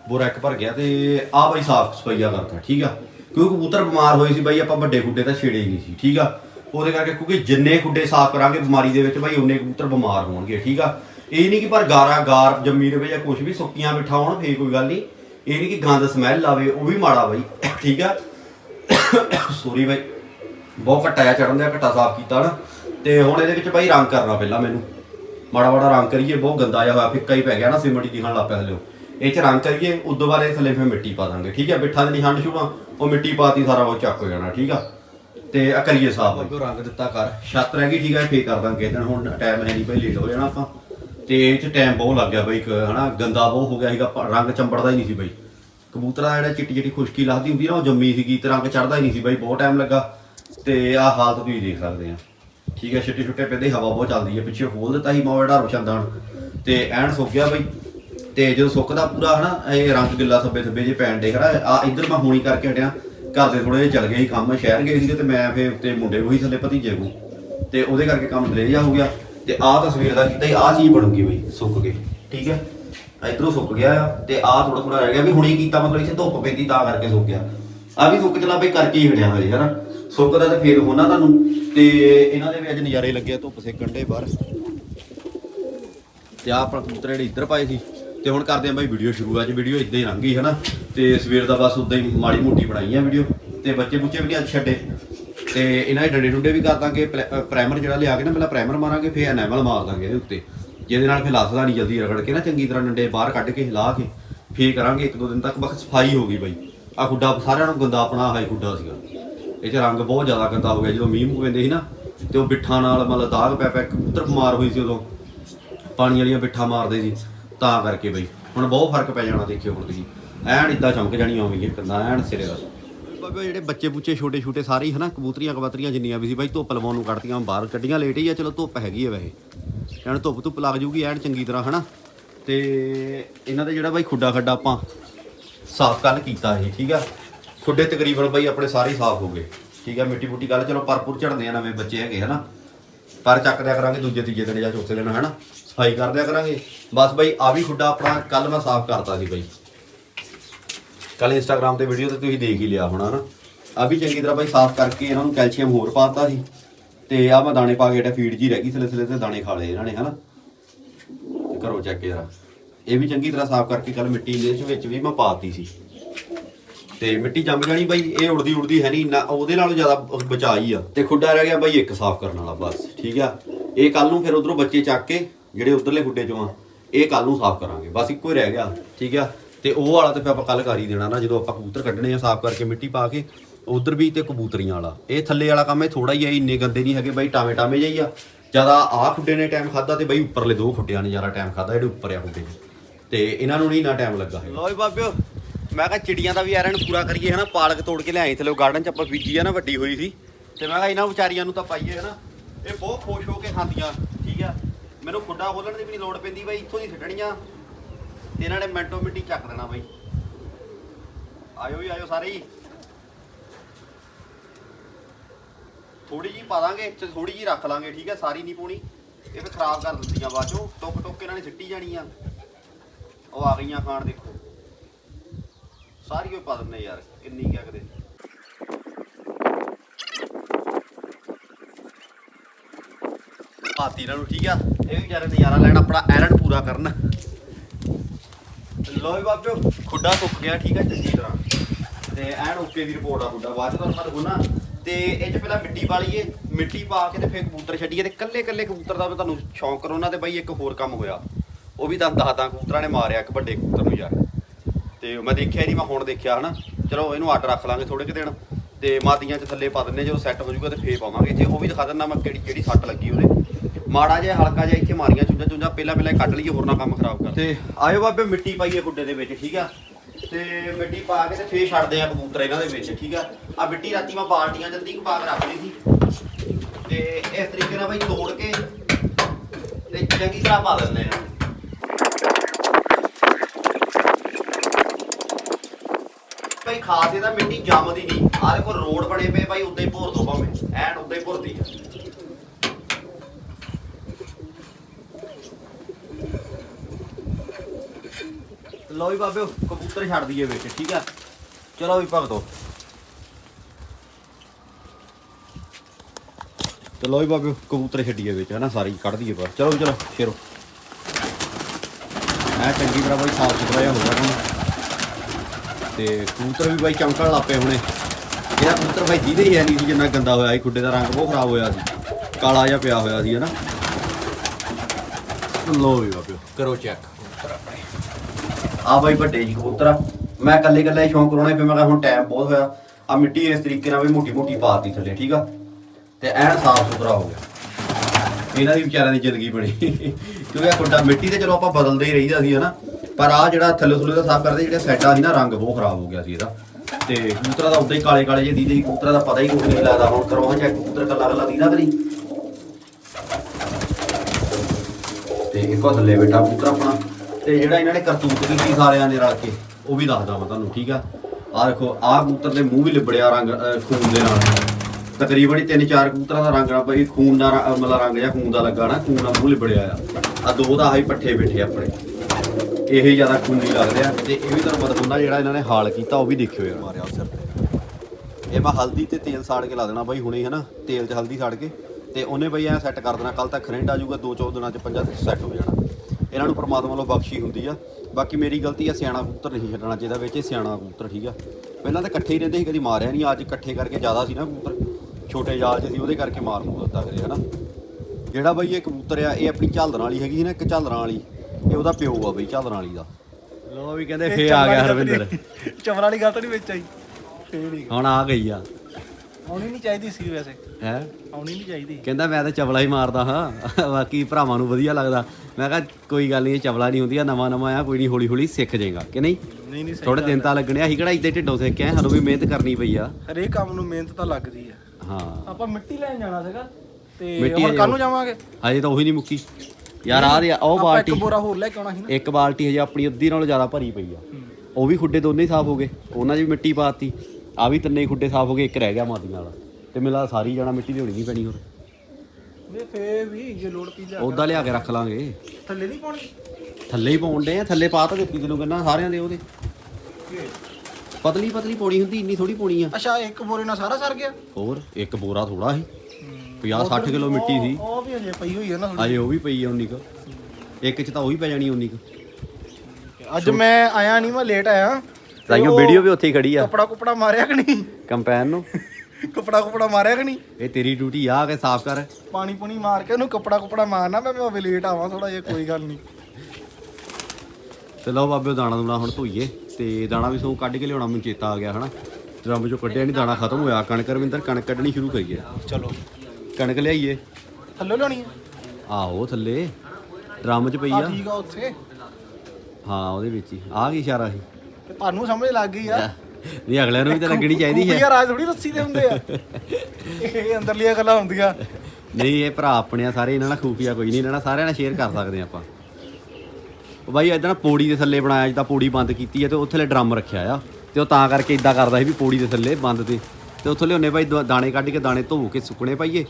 ਬੋਰਾ ਇੱਕ ਭਰ ਗਿਆ ਤੇ ਆ ਬਾਈ ਸਾਫ਼ ਸਫਾਈਆ ਕਰਤਾ ਠੀਕ ਆ? ਕਿਉਂਕਿ ਕਬੂਤਰ ਬਿਮਾਰ ਹੋਏ ਸੀ ਬਾਈ, ਆਪਾਂ ਵੱਡੇ ਖੁੱਡੇ ਤਾਂ ਛੇੜੇ ਨਹੀਂ ਸੀ, ਠੀਕ ਆ? ਉਹਦੇ ਕਰਕੇ ਕਿਉਂਕਿ ਜਿੰਨੇ ਖੁੱਡੇ ਸਾਫ਼ ਕਰਾਂਗੇ, ਬਿਮਾਰੀ ਦੇ ਵਿੱਚ ਬਾਈ ਉਨੇ ਕਬੂਤਰ ਬਿਮਾਰ ਹੋਣਗੇ, ਠੀਕ ਆ? ਇਹ ਨਹੀਂ ਕਿ ਪਰ ਗਾਰਾ, ਗਾਰ ਜੰਮੀ ਰਵੇ ਜਾਂ ਕੁਝ ਵੀ ਸੁੱਕੀਆਂ ਮਿੱਠਾ ਹੋਣ, ਫੇਰ ਕੋਈ ਗੱਲ ਨਹੀਂ। ਇਹ ਨਹੀਂ ਕਿ ਗੰਦ ਸਮੈਲ ਆਵੇ, ਉਹ ਵੀ ਮਾੜਾ ਬਾਈ, ਠੀਕ ਆ? ਸੋਰੀ ਬਾਈ, ਬਹੁਤ ਘਟਾਇਆ ਚੜਨ ਦਾ ਘਟਾ ਸਾਫ਼ ਕੀਤਾ ਨਾ। ਤੇ ਹੁਣ ਇਹਦੇ ਵਿੱਚ ਭਾਈ ਰੰਗ ਕਰਨਾ ਪਹਿਲਾਂ ਮੈਨੂੰ। ਮਾੜਾ ਮਾੜਾ ਰੰਗ ਕਰੀਏ ਬਹੁਤ ਗੰਦਾ ਜਿਹਾ ਹੋਇਆ ਫਿੱਕਾ ਹੀ ਪੈ ਗਿਆ ਨਾ ਸਿਮਟੀ ਦਿਖਣ ਲੱਗ ਪਿਆ ਥੱਲੇ ਇਹ ਚ ਰੰਗ ਕਰੀਏ ਉਦੋਂ ਬਾਅਦ ਇਹ ਥੱਲੇ ਫਿਰ ਮਿੱਟੀ ਪਾ ਦਾਂਗੇ ਠੀਕ ਹੈ? ਬਿੱਠਾ ਦੇ ਨਿਸ਼ਾਨ ਛੂਆ ਉਹ ਮਿੱਟੀ ਪਾਤੀ ਸਾਰਾ ਉਹ ਚੱਕ ਹੋ ਜਾਣਾ ਠੀਕ ਆ? ਤੇ ਆ ਕਰੀਏ ਸਾਫ਼ ਕੋਈ ਰੰਗ ਦਿੱਤਾ ਕਰ। ਛੱਤ ਰਹਿ ਗਈ ਠੀਕ ਆ ਇਹ ਫੇਰ ਕਰ ਦਾਂਗੇ। ਦਿਨ ਹੁਣ ਟਾਈਮ ਹੈ ਨਹੀਂ ਭਾਈ ਲੇਟ ਹੋ ਜਾਣਾ ਆਪਾਂ। ਤੇ ਇਹ ਚ ਟਾਈਮ ਬਹੁਤ ਲੱਗ ਗਿਆ ਬਾਈ ਹਨਾ ਗੰਦਾ ਬਹੁਤ ਹੋ ਗਿਆ ਸੀਗਾ ਰੰਗ ਚੰਬੜਦਾ ਹੀ ਨਹੀਂ ਸੀ ਬਾਈ। ਕਬੂਤਰਾਂ ਜਿਹੜਾ ਚਿੱਟੀ ਚਿੱਟੀ ਖੁਸ਼ਕੀ ਲੱਗਦੀ ਹੁੰਦੀ ਨਾ ਉਹ ਜੰਮੀ ਸੀਗੀ ਤੇ ਰੰਗ ਚੜਦਾ ਹੀ ਨਹੀਂ ਸੀ ਬਾਈ ਬਹੁਤ ਟਾਈਮ ਲੱਗਾ। ਤੇ ਆਹ ਹਾਲਤ ਤੁਸੀਂ ਦੇਖ ਸਕਦੇ ਆ। ਠੀਕ ਹੈ, ਛਿੱਟੇ ਛੁੱਟੇ ਪੈਂਦੇ, ਹਵਾ ਬਹੁਤ ਚੱਲਦੀ ਹੈ। ਪਿੱਛੇ ਖੋਲ ਦਿੱਤਾ ਸੀ ਮੋੜ ਢਾਰ ਛੰਦਾਣ ਤੇ ਐਨ ਸੁੱਕ ਗਿਆ ਬਾਈ। ਤੇ ਜਦੋਂ ਸੁੱਕਦਾ ਪੂਰਾ, ਹਨਾ, ਇਹ ਰੰਗ ਗਿੱਲਾ ਸੱਬੇ ਸੱਬੇ ਜੇ ਪੈਣ ਦੇ ਖੜਾ। ਆ, ਇੱਧਰ ਮੈਂ ਹੁਣੀ ਕਰਕੇ ਹਟਿਆ। ਘਰ ਦੇ ਥੋੜੇ ਜਿਹੇ ਚੱਲ ਗਏ ਸੀ ਕੰਮ, ਸ਼ਹਿਰ ਗਏ ਸੀਗੇ ਤੇ ਮੈਂ ਫੇਰ ਉੱਤੇ ਮੁੰਡੇ ਉਹੀ ਥੱਲੇ ਭਤੀਜੇ ਨੂੰ। ਤੇ ਉਹਦੇ ਕਰਕੇ ਕੰਮ ਡਿਲੇ ਜਾ ਹੋ ਗਿਆ। ਤੇ ਆਹ ਤਸਵੀਰ ਦਾ ਕੀਤਾ ਆਹ ਚੀਜ਼ ਬਣੂਗੀ ਬਈ, ਸੁੱਕ ਕੇ, ਠੀਕ ਹੈ? ਇਧਰੋਂ ਸੁੱਕ ਗਿਆ ਆ, ਤੇ ਆਹ ਥੋੜਾ ਥੋੜਾ ਰਹਿ ਗਿਆ। ਵੀ ਹੁਣੀ ਕੀਤਾ, ਮਤਲਬ ਇੱਥੇ ਧੁੱਪ ਪੈਂਦੀ ਤਾਂ ਕਰਕੇ ਸੁੱਕ ਗਿਆ। ਆ ਵੀ ਸੁੱਕ ਚਲਾ ਬਈ, ਕਰਕੇ ਹੀ ਹਟਿਆ ਹਜੇ, ਹਨਾ? ਸੁੱਕਦਾ ਤੇ ਫੇਰ ਹੋਣਾ ਤੁਹਾਨੂੰ। ਤੇ ਇਹਨਾਂ ਦੇ ਵੀ ਅੱਜ ਨਜ਼ਾਰੇ ਲੱਗੇ ਆ ਧੁੱਪ ਸੇਕਣ ਦੇ ਬਾਹਰ। ਤੇ ਆ ਆਪਣਾ ਕਬੂਤਰ ਜਿਹੜੇ ਇੱਧਰ ਪਾਏ ਸੀ। ਤੇ ਹੁਣ ਕਰਦੇ ਆ ਬਾਈ ਵੀਡੀਓ ਸ਼ੁਰੂ। ਅੱਜ ਵੀਡੀਓ ਇਦਾਂ ਹੀ ਲੰਘ ਹਨਾ? ਤੇ ਸਵੇਰ ਦਾ ਬਸ ਉਦਾਂ ਹੀ ਮਾੜੀ ਮੋਟੀ ਬਣਾਈ ਆ ਵੀਡੀਓ। ਤੇ ਬੱਚੇ ਬੁੱਚੇ ਵੀ ਨਹੀਂ ਅੱਜ ਛੱਡੇ। ਤੇ ਇਹਨਾਂ ਦੇ ਡੰਡੇ ਡੁੰਡੇ ਵੀ ਕਰ ਦਾਂਗੇ। ਪਲੈ- ਅ, ਪ੍ਰਾਈਮਰ ਜਿਹੜਾ ਲਿਆ ਕੇ ਨਾ ਪਹਿਲਾਂ ਪ੍ਰਾਈਮਰ ਮਾਰਾਂਗੇ ਫਿਰ ਐਨੈਮਲ ਮਾਰ ਦਾਂਗੇ ਇਹਦੇ ਉੱਤੇ। ਜਿਹਦੇ ਨਾਲ ਫਿਰ ਲੱਸਦਾ ਨਹੀਂ ਜਲਦੀ ਰਗੜ ਕੇ ਨਾ ਚੰਗੀ ਤਰ੍ਹਾਂ ਡੰਡੇ ਬਾਹਰ ਕੱਢ ਕੇ ਹਿਲਾ ਕੇ ਫੇਰ ਕਰਾਂਗੇ ਇੱਕ ਦੋ ਦਿਨ ਤੱਕ। ਬਸ ਸਫ਼ਾਈ ਹੋ ਗਈ ਬਾਈ। ਆ ਖੁੱਡਾ ਸਾਰਿਆਂ ਨੂੰ ਗੰਦਾ ਆਪਣਾ ਹਾਈ ਖੁੱਡਾ ਸੀਗਾ। ਇਹ 'ਚ ਰੰਗ ਬਹੁਤ ਜ਼ਿਆਦਾ ਗੰਦਾ ਹੋ ਗਿਆ। ਜਦੋਂ ਮੀਂਹ ਮੂੰਹ ਪੈਂਦੇ ਸੀ ਨਾ, ਤੇ ਉਹ ਬਿੱਠਾਂ ਨਾਲ ਮਤਲਬ ਦਾਗ ਪੈ ਪੈ ਕਬੂਤਰ ਬਿਮਾਰ ਹੋਈ ਸੀ ਉਦੋਂ। ਪਾਣੀ ਵਾਲੀਆਂ ਬਿੱਠਾਂ ਮਾਰਦੇ ਸੀ। ਤਾਂ ਕਰਕੇ ਬਈ, ਹੁਣ ਬਹੁਤ ਫ਼ਰਕ ਪੈ ਜਾਣਾ ਦੇਖਿਓ ਹੁਣ ਤੁਸੀਂ। ਐਨ ਇਦਾਂ ਚਮਕ ਜਾਣੀ ਆਉਂਗੀ ਕੰਦਾ ਐਨ ਸਿਰੇ ਦਾ। ਬਾਬੇ, ਜਿਹੜੇ ਬੱਚੇ ਬੁੱਚੇ ਛੋਟੇ ਛੋਟੇ ਸਾਰੇ ਹੀ ਹਨਾ, ਕਬੂਤਰੀਆਂ ਕਬੂਤਰੀਆਂ ਜਿੰਨੀਆਂ ਵੀ ਸੀ ਬਾਈ, ਧੁੱਪ ਲਵਾਉਣ ਨੂੰ ਕੱਢਤੀਆਂ, ਬਾਹਰ ਕੱਢੀਆਂ, ਲੇਟ ਹੀ ਆ, ਚਲੋ ਧੁੱਪ ਹੈਗੀ ਆ ਵੈਸੇ। ਐਨ ਧੁੱਪ ਧੁੱਪ ਲੱਗ ਜੂਗੀ, ਐਨ ਚੰਗੀ ਤਰ੍ਹਾਂ ਹਨਾ। ਤੇ ਇਹਨਾਂ ਦਾ ਜਿਹੜਾ ਬਾਈ ਖੁੱਡਾ ਖੱਡਾ ਆਪਾਂ ਸਾਫ਼ ਕੱਲ ਕੀਤਾ ਇਹ ਠੀਕ ਆ। ਖੁੱਡੇ ਤਕਰੀਬਨ ਬਈ ਆਪਣੇ ਸਾਰੇ ਹੀ ਸਾਫ਼ ਹੋ ਗਏ। ਠੀਕ ਹੈ ਮਿੱਟੀ ਮੁੱਟੀ ਗੱਲ ਚਲੋ ਪਰਪੁਰ ਝੜਦੇ ਆ ਨਵੇਂ ਬੱਚੇ ਹੈਗੇ, ਹਨਾ? ਪਰ ਚੱਕ ਦਿਆ ਕਰਾਂਗੇ, ਦੂਜੇ ਤੀਜੇ ਦਿਨ ਜਾਂ ਚੌਥੇ ਦਿਨ, ਹਨਾ? ਸਫ਼ਾਈ ਕਰ ਦਿਆ ਕਰਾਂਗੇ। ਬਸ ਬਈ ਆ ਵੀ ਖੁੱਡਾ ਆਪਣਾ ਕੱਲ ਮੈਂ ਸਾਫ਼ ਕਰਤਾ ਸੀ ਬਈ। ਕੱਲ ਇੰਸਟਾਗ੍ਰam ਤੇ ਵੀਡੀਓ ਤੇ ਤੁਸੀਂ ਦੇਖ ਹੀ ਲਿਆ ਹੋਣਾ ਨਾ ਆ ਵੀ ਚੰਗੀ ਤਰ੍ਹਾਂ ਬਈ ਸਾਫ਼ ਕਰਕੇ ਇਹਨਾਂ ਨੂੰ ਕੈਲਸ਼ੀਅਮ ਹੋਰ ਪਾਤਾ ਸੀ। ਤੇ ਆ ਮੈਂ ਦਾਣੇ ਪਾ ਕੇ ਇਹਦਾ ਫੀਡ ਜੀ ਰਹਿ ਗਈ ਥਲੇ ਥਲੇ ਤੇ ਦਾਣੇ ਖਾ ਲਏ ਇਹਨਾਂ ਨੇ, ਹਨਾ? ਤੇ ਕਰੋ ਚੈੱਕ ਜਰਾ ਇਹ ਵੀ ਚੰਗੀ ਤਰ੍ਹਾਂ ਸਾਫ਼ ਕਰਕੇ ਕੱਲ ਮਿੱਟੀ ਦੇ ਵਿੱਚ ਵੀ ਮੈਂ ਪਾਤੀ ਸੀ। ਤੇ ਮਿੱਟੀ ਜੰਮ ਜਾਣੀ ਬਾਈ, ਇਹ ਉੜਦੀ ਉੜਦੀ ਹੈ ਨਹੀਂ, ਨਾ ਉਹਦੇ ਨਾਲੋਂ ਜ਼ਿਆਦਾ ਹੀ ਆ। ਤੇ ਖੁੱਡਾ ਰਹਿ ਗਿਆ ਬਾਈ ਇੱਕ ਸਾਫ਼ ਕਰਨ ਵਾਲਾ, ਬਸ, ਠੀਕ ਆ? ਇਹ ਕੱਲ ਨੂੰ ਫਿਰ ਉਧਰੋਂ ਬੱਚੇ ਚੱਕ ਕੇ, ਜਿਹੜੇ ਉਧਰਲੇ ਖੁੱਡੇ ਚੋਂ ਆ, ਇਹ ਕੱਲ ਨੂੰ ਸਾਫ਼ ਕਰਾਂਗੇ। ਬਸ ਇੱਕੋ ਹੀ ਰਹਿ ਗਿਆ, ਠੀਕ ਆ? ਤੇ ਉਹ ਵਾਲਾ ਤੇ ਫਿਰ ਆਪਾਂ ਕੱਲ ਕਰ ਹੀ ਦੇਣਾ ਨਾ, ਜਦੋਂ ਆਪਾਂ ਕਬੂਤਰ ਕੱਢਣੇ ਆ ਸਾਫ਼ ਕਰਕੇ ਮਿੱਟੀ ਪਾ ਕੇ, ਉਧਰ ਵੀ ਤੇ ਕਬੂਤਰੀਆਂ ਵਾਲਾ। ਇਹ ਥੱਲੇ ਵਾਲਾ ਕੰਮ ਇਹ ਥੋੜਾ ਹੀ ਆ ਇੰਨੇ ਗੰਦੇ ਨਹੀਂ ਹੈਗੇ ਬਾਈ ਟਾਵੇਂ ਟਾਵੇਂ ਜਿਹੀ ਆ। ਜ਼ਿਆਦਾ ਆਹ ਖੁੱਡੇ ਨੇ ਟਾਈਮ ਖਾਦਾ ਤੇ ਬਾਈ, ਉੱਪਰਲੇ ਦੋ ਖੁੱਡਿਆਂ ਨੇ ਜ਼ਿਆਦਾ ਟਾਈਮ ਖਾਦਾ ਜਿਹੜੇ ਉੱਪਰ ਆ ਖੁੱਡੇ ਤੇ ਇਹਨਾਂ ਨੂੰ ਨਹੀਂ ਨਾ ਟਾਈਮ ਲੱਗਾ। ਹੈਗਾ ਲੋ ਬਾਬਿਓ ਮੈਂ ਕਿਹਾ ਚਿੜੀਆਂ ਦਾ ਵੀ ਐਰਨ ਪੂਰਾ ਕਰੀਏ ਹਨਾ, ਪਾਲਕ ਤੋੜ ਕੇ ਲਿਆਏ ਥਲੇ ਗਾਰਡਨ ਚ ਆਪਾਂ ਬੀਜੀ ਆ ਨਾ, ਵੱਡੀ ਹੋਈ ਸੀ। ਤੇ ਮੈਂ ਕਿਹਾ ਇਹਨਾਂ ਵਿਚਾਰੀਆਂ ਨੂੰ ਤਾਂ ਪਾਈਏ ਹਨਾ। ਇਹ ਬਹੁਤ ਖੁਸ਼ ਹੋ ਕੇ ਖਾਂਦੀਆਂ, ਠੀਕ ਆ। ਮੈਨੂੰ ਖੁੱਡਾ ਖੋਲਣ ਦੀ ਵੀ ਨਹੀਂ ਲੋੜ ਪੈਂਦੀ ਬਾਈ, ਇੱਥੋਂ ਦੀ ਛੱਡਣੀਆਂ ਤੇ ਇਹਨਾਂ ਨੇ ਮਿੰਟੋ ਮਿੰਟੀ ਚੱਕ ਦੇਣਾ ਬਾਈ। ਆਇਓ ਵੀ ਆਇਓ ਸਾਰੇ ਹੀ ਥੋੜੀ ਜੀ ਪਾ ਦਾਂਗੇ ਤੇ ਥੋੜੀ ਜੀ ਰੱਖ ਲਾਂਗੇ, ਠੀਕ ਹੈ ਸਾਰੀ ਨਹੀਂ ਪਾਉਣੀ ਇਹ ਫਿਰ ਖਰਾਬ ਕਰ ਦਿੰਦੀਆਂ ਬਾਅਦ ਚੋਂ। ਟੁੱਕ ਟੁੱਕ ਇਹਨਾਂ ਨੇ ਛਿੱਟੀ ਜਾਣੀ ਆ। ਉਹ ਆ ਗਈਆਂ ਖਾਣ, ਦੇਖੋ। ਸਾਰੀ ਕੋਈ ਪਾ ਦਿੰਦੇ ਯਾਰ, ਕਿੰਨੀ ਕਿਆ ਕਦੇ। ਪਾਤੀ ਇਹਨਾਂ ਨੂੰ ਠੀਕ ਆ, ਇਹ ਵਿਚਾਰੇ ਨਜ਼ਾਰਾ ਲੈਣ, ਆਪਣਾ ਐਰਨ ਪੂਰਾ ਕਰਨ। ਲੋ ਬਾਬਿਓ, ਖੁੱਡਾ ਸੁੱਕ ਗਿਆ, ਠੀਕ ਆ, ਚੰਗੀ ਤਰ੍ਹਾਂ। ਤੇ ਐਨ ਓਕੇ ਦੀ ਰਿਪੋਰਟ ਆ ਖੁੱਡਾ, ਬਾਅਦ ਚ ਤੁਹਾਨੂੰ ਮੈਂ ਦਿਖਾਉਣਾ ਤੇ ਇਹ ਚ ਪਹਿਲਾਂ ਮਿੱਟੀ ਪਾ ਮਿੱਟੀ ਪਾ ਕੇ ਤੇ ਫਿਰ ਕਬੂਤਰ ਛੱਡੀਏ, ਤੇ ਕੱਲੇ ਕੱਲੇ ਕਬੂਤਰ ਦਾ ਮੈਂ ਤੁਹਾਨੂੰ ਸ਼ੌਂਕ ਕਰਾਉਣਾ ਤੇ ਬਾਈ ਇੱਕ ਹੋਰ ਕੰਮ ਹੋਇਆ। ਉਹ ਵੀ ਤੁਹਾਨੂੰ ਦੱਸਦਾ, ਕਬੂਤਰਾਂ ਨੇ ਮਾਰਿਆ ਇੱਕ ਵੱਡੇ ਕਬੂਤਰ ਨੂੰ ਯਾਰ। ਤੇ ਮੈਂ ਦੇਖਿਆ ਨਹੀਂ ਮੈਂ ਹੁਣ ਦੇਖਿਆ ਹਨਾ। ਚਲੋ ਇਹਨੂੰ ਅੱਡ ਰੱਖ ਲਾਂਗੇ ਥੋੜੇ ਕਿ ਦਿਨ। ਤੇ ਮਾਤੀਆਂ 'ਚ ਥੱਲੇ ਪਾ ਦਿੰਨੇ ਜਦੋਂ ਸੈੱਟ ਹੋ ਜਾਊਗਾ ਤੇ ਫੇਰ ਪਾਵਾਂਗੇ। ਜੇ ਉਹ ਵੀ ਦਿਖਾ ਦਿੰਦਾ ਮੈਂ ਕਿਹੜੀ ਕਿਹੜੀ ਸੱਟ ਲੱਗੀ ਉਹਦੇ। ਮਾੜਾ ਜਿਹਾ ਹਲਕਾ ਜਿਹਾ ਇੱਥੇ ਮਾਰੀਆਂ ਚੁੰਝਾਂ ਚੁੰਝਾਂ ਪਹਿਲਾਂ ਪਹਿਲਾਂ ਕੱਢ ਲਈਏ ਹੋਰ ਨਾ ਕੰਮ ਖਰਾਬ ਕਰ। ਤੇ ਆਇਓ ਬਾਬੇ ਮਿੱਟੀ ਪਾਈਏ ਖੁੱਡੇ ਦੇ ਵਿੱਚ ਠੀਕ ਆ? ਤੇ ਮਿੱਟੀ ਪਾ ਕੇ ਤੇ ਫੇਰ ਛੱਡਦੇ ਆ ਕਬੂਤਰ ਇਹਨਾਂ ਦੇ ਵਿੱਚ ਠੀਕ ਆ? ਆ ਮਿੱਟੀ ਰਾਤੀ ਮੈਂ ਬਾਲਟੀਆਂ ਜੰਦੀ ਕੁ ਪਾ ਕੇ ਰੱਖ ਲਈ ਸੀ। ਤੇ ਇਸ ਤਰੀਕੇ ਨਾਲ ਬਈ ਤੋੜ ਕੇ ਤੇ ਚੰਗੀ ਤਰ੍ਹਾਂ ਪਾ ਦਿੰਦੇ ਆ। ਭਾਈ ਖਾਸ ਇਹਦਾ ਮਿੱਟੀ ਜੰਮਦੀ ਨਹੀਂ। ਆਹ ਦੇਖੋ ਰੋਡ ਬਣੇ ਪਏ ਭਾਈ ਉੱਤੇ ਹੀ ਭੋਰ ਦੋ ਭਾਵੇਂ। ਐਨ ਉੱਤੇ ਹੀ ਭੁਰਦੀ ਆ। ਲੋ ਵੀ ਬਾਬਿਓ, ਕਬੂਤਰ ਛੱਡ ਦਈਏ ਵਿੱਚ, ਠੀਕ ਆ? ਚਲੋ ਵੀ ਭਗਤੋ ਚਲੋ ਵੀ ਬਾਬੇ ਕਬੂਤਰ ਛੱਡੀਏ ਵਿੱਚ, ਹਨਾ? ਸਾਰੀ ਕੱਢ ਦਈਏ ਪਰ। ਚਲੋ ਵੀ ਚਲੋ, ਸ਼ੇਰੋ। ਐ ਚੰਗੀ ਤਰ੍ਹਾਂ ਬਾਈ ਸਾਫ਼ ਸੁਥਰਾ ਜਿਹਾ ਹੋ ਗਿਆ ਕੰਮ। ਤੇ ਕਬੂਤਰ ਵੀ ਬਾਈ ਚਮਕਣ ਲੱਪੇ ਹੁਣੇ। ਇਹਦਾ ਕਬੂਤਰ ਬਾਈ ਜਿਹਦੇ ਹੀ ਹੈ ਨਹੀਂ ਸੀ ਜਿੰਨਾ ਗੰਦਾ ਹੋਇਆ ਸੀ ਖੁੱਡੇ ਦਾ ਰੰਗ ਬਹੁਤ ਖਰਾਬ ਹੋਇਆ ਸੀ। ਕਾਲਾ ਜਿਹਾ ਪਿਆ ਹੋਇਆ ਸੀ ਹਨਾ। ਲੋ ਵੀ ਕਰੋ ਚੈੱਕ ਆ ਬਾਈ ਵੱਡੇ ਜੀ ਕਬੂਤਰ ਆ। ਮੈਂ ਇਕੱਲੇ ਹੀ ਸ਼ੌਂਕ ਕਰਾਉਣੇ ਫਿਰ ਮੈਂ ਕਿਹਾ ਹੁਣ ਟਾਈਮ ਬਹੁਤ ਹੋਇਆ। ਆ ਮਿੱਟੀ ਇਸ ਤਰੀਕੇ ਨਾਲ ਵੀ ਮੋਟੀ ਮੋਟੀ ਪਾਤੀ ਥੱਲੇ ਠੀਕ ਆ? ਤੇ ਐਨ ਸਾਫ਼ ਸੁਥਰਾ ਹੋ ਗਿਆ। ਇਹਨਾਂ ਦੀ ਵਿਚਾਰਿਆਂ ਦੀ ਜ਼ਿੰਦਗੀ ਬਣੀ। ਕਿਉਂਕਿ ਇਹ ਖੁੱਡਾ ਮਿੱਟੀ ਤੇ ਚਲੋ ਆਪਾਂ ਬਦਲਦੇ ਹੀ ਰਹੀਦਾ ਸੀ ਹਨਾ। ਪਰ ਆ ਜਿਹੜਾ ਥੱਲੇ ਥੱਲੇ ਦਾ ਸਾਫ਼ ਕਰਦੇ ਜਿਹੜੇ ਸੈੱਟ ਸੀ ਨਾ ਰੰਗ ਬਹੁਤ ਖਰਾਬ ਹੋ ਗਿਆ ਸੀ ਇਹਦਾ। ਤੇ ਕਬੂਤਰਾਂ ਦਾ ਉਦਾਂ ਹੀ ਕਾਲੇ ਕਾਲੇ ਜਿਹੇ ਦੀਦੇ ਸੀ ਕਬੂਤਰਾਂ ਦਾ ਪਤਾ ਹੀ ਕੁਝ ਨਹੀਂ ਲੱਗਦਾ। ਹੁਣ ਕਰਵਾਉਂ ਚੈੱਕ ਕਬੂਤਰ ਕੱਲਾ ਕੱਲਾ ਦੀਦਾ ਤੇ ਨਹੀਂ। ਤੇ ਥੱਲੇ ਬੈਠਾ ਕਬੂਤਰ ਆਪਣਾ। ਤੇ ਜਿਹੜਾ ਇਹਨਾਂ ਨੇ ਕਰਤੂਤ ਕੀਤੀ ਸਾਰਿਆਂ ਨੇ ਰਲ ਕੇ ਉਹ ਵੀ ਦੱਸਦਾ ਮੈਂ ਤੁਹਾਨੂੰ ਠੀਕ ਆ? ਆਹ ਦੇਖੋ ਆਹ ਕਬੂਤਰ ਦੇ ਮੂੰਹ ਵੀ ਲਿਬੜਿਆ ਰੰਗ ਅਹ, ਖੂਨ ਦੇ ਨਾਲ। ਤਕਰੀਬਨ ਹੀ ਤਿੰਨ ਚਾਰ ਕਬੂਤਰਾਂ ਦਾ ਰੰਗ ਨਾ ਭਾਈ ਖੂਨ ਦਾ ਰ- ਮਤਲਬ ਰੰਗ ਜਿਹਾ ਖੂਨ ਦਾ ਲੱਗਾ ਨਾ ਖੂਨ ਦਾ ਮੂੰਹ ਲਿਬੜਿਆ ਆ। ਆ ਦੋ ਦਾ ਆਹੀ ਪੱਠੇ ਬੈਠੇ ਆਪਣੇ। ਇਹ ਜ਼ਿਆਦਾ ਖੂਨੀ ਲੱਗਦੇ ਆ। ਤੇ ਇਹ ਵੀ ਤੁਹਾਨੂੰ ਪਤਾ ਹੁੰਦਾ ਜਿਹੜਾ ਇਹਨਾਂ ਨੇ ਹਾਲ ਕੀਤਾ, ਉਹ ਵੀ ਦੇਖਿਓ ਯਾਰ ਮਾਰਿਆ ਸਿਰ ਤੇ। ਇਹ ਮੈਂ ਹਲਦੀ ਤੇ ਤੇਲ ਸਾੜ ਕੇ ਲਾ ਦੇਣਾ ਬਾਈ ਹੁਣੇ ਹਨਾ? ਤੇਲ 'ਚ ਹਲਦੀ ਸਾੜ ਕੇ। ਤੇ ਉਹਨੇ ਬਈ ਐ ਸੈੱਟ ਕਰ ਦੇਣਾ ਕੱਲ ਤੱਕ ਖਰਿੰਡ ਆ ਜਾਊਗਾ, ਦੋ ਚੌ ਦਿਨਾਂ 'ਚ ਪੰਜਾ ਸੈੱਟ ਹੋ ਜਾਣਾ। ਇਹਨਾਂ ਨੂੰ ਪ੍ਰਮਾਤਮਾ ਵੱਲੋਂ ਬਖਸ਼ੀ ਹੁੰਦੀ ਆ। ਬਾਕੀ ਮੇਰੀ ਗਲਤੀ ਆ, ਸਿਆਣਾ ਕਬੂਤਰ ਨਹੀਂ ਛੱਡਣਾ ਚਾਹੀਦਾ ਵਿੱਚ ਇਹ ਸਿਆਣਾ ਕਬੂਤਰ ਠੀਕ ਆ। ਪਹਿਲਾਂ ਤਾਂ ਇਕੱਠੇ ਹੀ ਰਹਿੰਦੇ ਸੀ, ਕਦੀ ਮਾਰਿਆ ਨਹੀਂ। ਅੱਜ ਇਕੱਠੇ ਕਰਕੇ ਜ਼ਿਆਦਾ ਸੀ ਨਾ ਕਬੂਤਰ। ਛੋਟੇ ਜਾਲ 'ਚ ਸੀ, ਉਹਦੇ ਕਰਕੇ ਮਾਰ ਮੂਰ ਦਿੱਤਾ ਕਰੇ ਹਨਾ? ਜਿਹੜਾ ਬਈ ਇਹ ਕਬੂਤਰ ਆ, ਇਹ ਆਪਣੀ ਝਾਲਰਾਂ ਵਾਲੀ ਹੈਗੀ ਸੀ ਨਾ, ਇੱਕ ਝਾਲਰਾਂ ਵਾਲੀ। ਇਹ ਉਹਦਾ ਪਿਓ ਆ ਬਈ ਝਾਲਰਾਂ ਵਾਲੀ ਦਾ। ਲੋ ਵੀ ਕਹਿੰਦੇ ਫੇ ਆ ਗਿਆ ਹਰਵਿੰਦਰ। ਚਮੜਾ ਵਾਲੀ ਗੱਲ ਤਾਂ ਨਹੀਂ ਵਿੱਚ ਆਈ। ਹੁਣ ਆ ਗਈ ਆ। ਆਉਣੀ ਨਹੀਂ ਚਾਹੀਦੀ ਸੀ ਵੈਸੇ। ਹੈ? ਆਉਣੀ ਨਹੀਂ ਚਾਹੀਦੀ। ਕਹਿੰਦਾ ਮੈਂ ਤਾਂ ਚਵਲਾ ਹੀ ਮਾਰਦਾ ਹਾਂ। ਬਾਕੀ ਭਰਾਵਾਂ ਨੂੰ ਵਧੀਆ ਲੱਗਦਾ। ਮੈਂ ਕਿਹਾ ਕੋਈ ਗੱਲ ਨਹੀਂ ਚਵਲਾ ਨਹੀਂ ਹੁੰਦੀ ਆ ਨਵਾਂ ਨਵਾਂ ਆ ਕੋਈ ਨਹੀਂ ਹੌਲੀ ਹੌਲੀ ਸਿੱਖ ਜਾਏਗਾ ਕਿ ਨਹੀਂ? ਨਹੀਂ ਨਹੀਂ ਸਹੀ ਥੋੜੇ ਦਿਨ ਤਾਂ ਲੱਗਣੇ ਆ ਅਸੀਂ ਕਿਹੜਾ ਇੱਥੇ ਢਿੱਡੋਂ ਸਿੱਖਿਆ ਸਾਨੂੰ ਵੀ ਮਿਹਨਤ ਕਰਨੀ ਪਈ ਆ। ਹਰੇਕ ਕੰਮ ਨੂੰ ਮਿਹਨਤ ਤਾਂ ਲੱਗਦੀ ਆ। ਹਾਂ। ਆਪਾਂ ਮਿੱਟੀ ਲੈਣ ਜਾਣਾ ਸੀਗਾ ਤੇ ਹੁਣ ਹਜੇ ਕੱਲ ਨੂੰ ਜਾਵਾਂਗੇ। ਹਜੇ ਤਾਂ ਉਹੀ ਨਹੀਂ ਮੁੱਕੀ। ਯਾਰ ਆ ਦੇ ਉਹ ਆਪਾਂ ਇੱਕ ਬਾਲਟੀ ਬੋਰਾ ਹੋਰ ਲੈ ਕੇ ਆਉਣਾ ਸੀ ਨਾ। ਇੱਕ ਬਾਲਟੀ ਹਜੇ ਆਪਣੀ ਅੱਧੀ ਨਾਲੋਂ ਜ਼ਿਆਦਾ ਭਰੀ ਪਈ ਆ। ਉਹ ਵੀ ਖੁੱਡੇ ਦੋਨੇ ਹੀ ਸਾਫ਼ ਹੋ ਗਏ। ਉਹਨਾਂ 'ਚ ਵੀ ਮਿੱਟੀ ਪਾਤੀ। ਆ ਵੀ ਤਿੰਨੇ ਹੀ ਖੁੱਡੇ ਸਾਫ਼ ਹੋ ਗਏ ਇੱਕ ਰਹਿ ਗਿਆ ਮਾਦੀਆਂ ਵਾਲਾ ਤੇ ਮੇਲਾ ਸਾਰੀ ਜਾਣਾ ਮਿੱਟੀ ਲਿਆਉਣੀ ਨਹੀਂ ਪੈਣੀ ਹੋਰ। ਵੇ ਫੇਰ ਵੀ ਜੇ ਲੋੜ ਪੀ ਲਿਆ ਉਹਦਾ ਲਿਆ ਕੇ ਰੱਖ ਲਾਂਗੇ। ਥੱਲੇ ਨਹੀਂ ਪਾਉਣੀ? ਥੱਲੇ ਹੀ ਪਾਉਣ ਡੇ ਆ ਥੱਲੇ ਪਾ ਤਾਂ ਦਿੱਤੀ ਤੈਨੂੰ ਕਹਿੰਦਾ ਸਾਰਿਆਂ ਦੇ ਉਹਦੇ। ਪਤਲੀ ਪਤਲੀ ਪੌਣੀ ਹੁੰਦੀ ਇੰਨੀ ਥੋੜੀ ਪੌਣੀ ਆ। ਅੱਛਾ ਇੱਕ ਬੋਰੇ ਨਾਲ ਸਾਰਾ ਸਰ ਗਿਆ? ਹੋਰ ਇੱਕ ਬੋਰਾ ਥੋੜਾ ਸੀ। 50 60 ਕਿਲੋ ਮਿੱਟੀ ਸੀ। ਉਹ ਵੀ ਹਜੇ ਪਈ ਹੋਈ ਹੈ ਨਾ ਅਜੇ ਉਹ ਵੀ ਪਈ ਆ ਉਨੀ ਕੁ ਇੱਕ ਚ ਤਾਂ ਉਹ ਵੀ ਪੈ ਜਾਣੀ ਉਨੀ ਕੁ ਅੱਜ ਮੈਂ ਆਇਆ ਨਹੀਂ ਮੈਂ ਲੇਟ ਆਇਆ। ਤਾਈਓ ਵੀਡੀਓ ਵੀ ਉੱਥੇ ਹੀ ਖੜੀ ਆ। ਕਪੜਾ ਕੁਪੜਾ ਮਾਰਿਆ ਕਿ ਨਹੀਂ? ਕੰਪੈਨ ਨੂੰ। ਕਪੜਾ ਕੁਪੜਾ ਮਾਰਿਆ ਕਿ ਨਹੀਂ? ਇਹ ਤੇਰੀ ਡਿਊਟੀ ਆ ਕੇ ਸਾਫ਼ ਕਰ। ਪਾਣੀ ਪੁਣੀ ਮਾਰ ਕੇ ਉਹਨੂੰ ਕਪੜਾ ਕੁਪੜਾ ਮਾਰਨਾ ਮੈਂ ਮੈਂ ਲੇਟ ਆਵਾਂ ਥੋੜਾ ਜਿਹਾ ਕੋਈ ਗੱਲ ਨਹੀਂ। ਤੇ ਲਓ ਬਾਬੇ ਦਾਣਾ ਦੂਣਾ ਹੁਣ ਧੋਈਏ। ਤੇ ਦਾਣਾ ਵੀ ਸੋ ਕੱਢ ਕੇ ਲਿਆਉਣਾ ਮੈਨੂੰ ਚੇਤਾ ਆ ਗਿਆ ਹਨਾ। ਡਰਮ ਚੋਂ ਕੱਢਿਆ ਨਹੀਂ ਦਾਣਾ ਖਤਮ ਹੋਇਆ। ਕਣਕ ਰਵਿੰਦਰ ਕਣਕ ਕੱਢਣੀ ਸ਼ੁਰੂ ਕਰੀਏ। ਚਲੋ। ਕਣਕ ਲਿਆਈਏ। ਥੱਲੇ ਲਿਆਉਣੀ ਹੈ ਆਹੋ ਥੱਲੇ। ਡਰਮ 'ਚ ਪਈ ਆ। ਆ ਠੀਕ ਆ ਉੱਥੇ। ਹਾਂ ਉਹਦੇ ਵਿੱਚ ਹੀ। ਆ ਕੀ ਇਸ਼ਾਰਾ ਸੀ? ਤੇ ਤੁਹਾਨੂੰ ਸਮਝ ਲੱਗ ਗਈ ਆ। ਨਹੀਂ ਅਗਲਿਆਂ ਨੂੰ ਵੀ ਤਾਂ ਲੱਗਣੀ ਚਾਹੀਦੀ ਹੈ ਯਾਰ ਰਾਜ ਥੋੜੀ ਰੱਸੀ ਦੇ ਹੁੰਦੇ ਆ। ਇਹ ਅੰਦਰਲੀਆਂ ਗੱਲਾਂ ਹੁੰਦੀਆਂ। ਨਹੀਂ ਇਹ ਭਰਾ ਆਪਣੇ ਆ ਸਾਰੇ ਇਹਨਾਂ ਨਾਲ ਖੂਫੀਆ ਕੋਈ ਨਹੀਂ। ਇਹਨਾਂ ਨਾਲ ਸਾਰਿਆਂ ਨਾਲ ਸ਼ੇਅਰ ਕਰ ਸਕਦੇ ਆਪਾਂ। ਉਹ ਬਾਈ ਇਦਾਂ ਪੌੜੀ ਦੇ ਥੱਲੇ ਬਣਾਇਆ ਜਿੱਦਾਂ ਪੌੜੀ ਬੰਦ ਕੀਤੀ ਹੈ ਤੇ ਉੱਥੇ ਲੈ ਡਰਮ ਰੱਖਿਆ ਆ। ਤੇ ਉਹ ਤਾਂ ਕਰਕੇ ਇਦਾਂ ਕਰਦਾ ਸੀ ਵੀ ਪੌੜੀ ਦੇ ਥੱਲੇ ਬੰਦ ਤੇ। ਤੇ ਉੱਥੋਂ ਲਿਆਉਣੇ ਬਾਈ ਦ- ਦਾਣੇ ਕੱਢ ਕੇ ਦਾਣੇ ਧੋ ਕੇ ਸੁੱਕਣੇ ਪਾਈਏ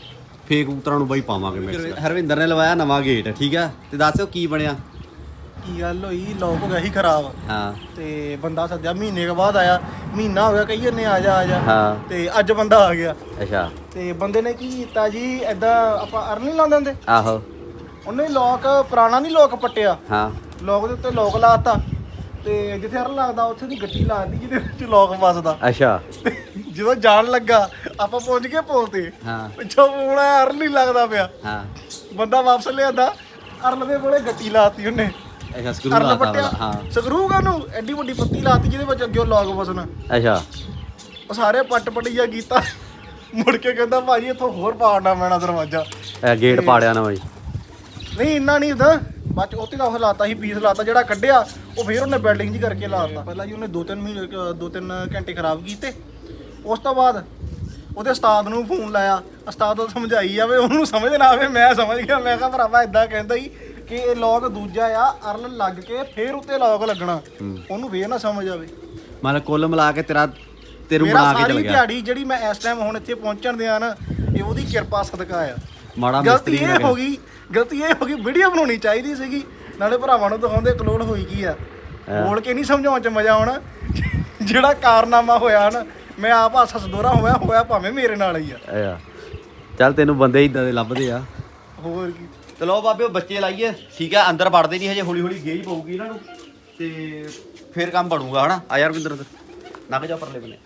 ਫੇਕ ਕਬੂਤਰਾਂ ਨੂੰ ਬਾਈ ਪਾਵਾਂਗੇ ਮਿਕਸ ਹਰਵਿੰਦਰ ਨੇ ਲਵਾਇਆ ਨਵਾਂ ਗੇਟ ਠੀਕ ਆ? ਤੇ ਦੱਸਿਓ ਕੀ ਬਣਿਆ? ਕੀ ਗੱਲ ਹੋਈ? ਲੋਕ ਹੋ ਗਿਆ ਸੀ ਖਰਾਬ। ਹਾਂ। ਤੇ ਬੰਦਾ ਸੱਦਿਆ ਮਹੀਨੇ ਕੇ ਬਾਅਦ ਆਇਆ। ਮਹੀਨਾ ਹੋ ਗਿਆ ਕਹੀ ਜੰਨੇ ਆ ਜਾ ਆ ਜਾ। ਹਾਂ। ਤੇ ਅੱਜ ਬੰਦਾ ਆ ਗਿਆ। ਅੱਛਾ। ਤੇ ਬੰਦੇ ਨੇ ਕੀ ਕੀਤਾ ਜੀ? ਐਦਾਂ ਆਪਾਂ ਅਰਨ ਨਹੀਂ ਲਾਉਂਦੇ ਹੁੰਦੇ? ਆਹੋ। ਉਹਨੇ ਲੋਕ ਪੁਰਾਣਾ ਨਹੀਂ ਲੋਕ ਪੱਟਿਆ। ਹਾਂ। ਲੋਕ ਦੇ ਉੱਤੇ ਲੋਕ ਲਾਤਾ। ਤੇ ਜਿੱਥੇ ਅਰਨ ਲੱਗਦਾ ਉੱਥੇ ਦੀ ਗੱਟੀ ਲਾਤੀ ਜਿਹਦੇ ਵਿੱਚ ਲੋਕ ਫਸਦਾ। ਅੱਛਾ। ਜਦੋਂ ਜਾਣ ਲੱਗਾ ਆਪਾਂ ਪਹੁੰਚ ਗਏ ਪੁਲ ਤੇ। ਹਾਂ। ਪਿੱਛੋਂ ਫੋਨ ਆਇਆ ਨਹੀਂ ਲੱਗਦਾ ਪਿਆ। ਹਾਂ। ਬੰਦਾ ਵਾਪਸ ਲਿਆਂਦਾ ਅਰਨ ਦੇ ਕੋਲੇ ਗੱਟੀ ਲਾਤੀ ਉਹਨੇ। ਅੱਛਾ ਸਕਰੂ ਅਰਨ ਲਾਤਾ ਪੱਟਿਆ। ਵਾਲਾ, ਹਾਂ। ਸਕਰੂ ਨੂੰ ਐਡੀ ਵੱਡੀ ਪੱਤੀ ਲਾਤੀ ਜਿਹਦੇ ਵਿੱਚ ਅੱਗੇ ਲੋਕ ਫਸਣਾ ਅੱਛਾ। ਉਹ ਸਾਰੇ ਪੱਟ ਪਟੀਆ ਕੀਤਾ। ਮੁੜ ਕੇ ਕਹਿੰਦਾ ਭਾਜੀ ਇੱਥੋਂ ਹੋਰ ਪਾੜਨਾ ਪੈਣਾ ਦਰਵਾਜ਼ਾ। ਇਹ ਗੇਟ ਪਾੜਿਆ ਨਾ ਬਾਈ। ਨਹੀਂ ਇੰਨਾ ਨਹੀਂ ਹੁੰਦਾ। ਬਾਅਦ ਚ ਉੱਤੇ ਦਾ ਉਹ ਲਾਤਾ ਸੀ ਪੀਸ ਲਾਤਾ ਜਿਹੜਾ ਕੱਢਿਆ ਉਹ ਫਿਰ ਉਹਨੇ ਬਿਲਡਿੰਗ ਜੀ ਕਰਕੇ ਲਾਤਾ। ਪਹਿਲਾਂ ਜੀ ਉਹਨੇ ਦੋ ਤਿੰਨ ਮਹੀਨੇ ਅ, ਦੋ ਤਿੰਨ ਘੰਟੇ ਖਰਾਬ ਕੀਤੇ। ਉਸ ਤੋਂ ਬਾਅਦ ਉਹਦੇ ਉਸਤਾਦ ਨੂੰ ਫੋਨ ਲਾਇਆ ਉਸਤਾਦ ਉਹ ਸਮਝਾਈ ਜਾਵੇ ਉਹਨੂੰ ਸਮਝ ਨਾ ਆਵੇ ਮੈਂ ਸਮਝ ਗਿਆ ਮੈਂ ਕਿਹਾ ਭਰਾਵਾ ਇਦਾਂ ਕਹਿੰਦਾ ਹੀ ਕਿ ਇਹ ਲੋਕ ਦੂਜਾ ਆ ਅਰਲ ਲੱਗ ਕੇ ਫਿਰ ਉੱਤੇ ਲੋਕ ਲੱਗਣਾ ਉਹਨੂੰ ਫੇਰ ਨਾ ਸਮਝ ਆਵੇ। ਮਤਲਬ ਕੁੱਲ ਮਿਲਾ ਕੇ ਤੇਰਾ ਤੇਰੂ ਬਣਾ ਕੇ ਚਲ ਗਿਆ। ਦਿਹਾੜੀ ਜਿਹੜੀ ਮੈਂ ਇਸ ਟਾਈਮ ਹੁਣ ਇੱਥੇ ਪਹੁੰਚਣ ਦੇ ਆ ਨਾ ਇਹ ਉਹਦੀ ਕਿਰਪਾ ਸਦਕਾ ਆ। ਮਾੜਾ ਗਲਤੀ ਮਿਸਤਰੀ ਇਹ ਹੋ ਗਈ ਗਲਤੀ ਇਹ ਹੋ ਗਈ ਵੀਡੀਓ ਬਣਾਉਣੀ ਚਾਹੀਦੀ ਸੀਗੀ ਨਾਲੇ ਭਰਾਵਾਂ ਨੂੰ ਦਿਖਾਉਂਦੇ ਕਲੋਲ ਹੋਈ ਕੀ ਆ। ਬੋਲ ਕੇ ਨਹੀਂ ਸਮਝਾਉਣ ਚ ਮਜ਼ਾ ਆਉਣਾ ਜਿਹੜਾ ਕਾਰਨਾਮਾ ਹੋਇਆ ਨਾ ਮੈਂ ਆਪ ਹਾਸਾ ਸਦੋਰਾ ਹੋਇਆ ਹੋਇਆ ਭਾਵੇਂ ਮੇਰੇ ਨਾਲ ਹੀ ਆ। ਆ। ਚੱਲ ਤੈਨੂੰ ਬੰਦੇ ਇਦਾਂ ਦੇ ਲੱਭਦੇ ਆ। ਹੋਰ ਕੀ? ਤੇ ਲਓ ਬਾਬੇ ਉਹ ਬੱਚੇ ਲਾਈਏ। ਠੀਕ ਆ ਅੰਦਰ ਵੜਦੇ ਨਹੀਂ ਹਜੇ ਹੌਲੀ ਹੌਲੀ ਗੇਜ ਪਊਗੀ ਇਹਨਾਂ ਨੂੰ। ਤੇ ਫੇਰ ਕੰਮ ਬਣੂਗਾ ਹਨਾ? ਆ ਯਾਰ ਵਿੰਦਰ ਨੱਕ ਜਾ ਪਰਲੇ ਬਨੇ।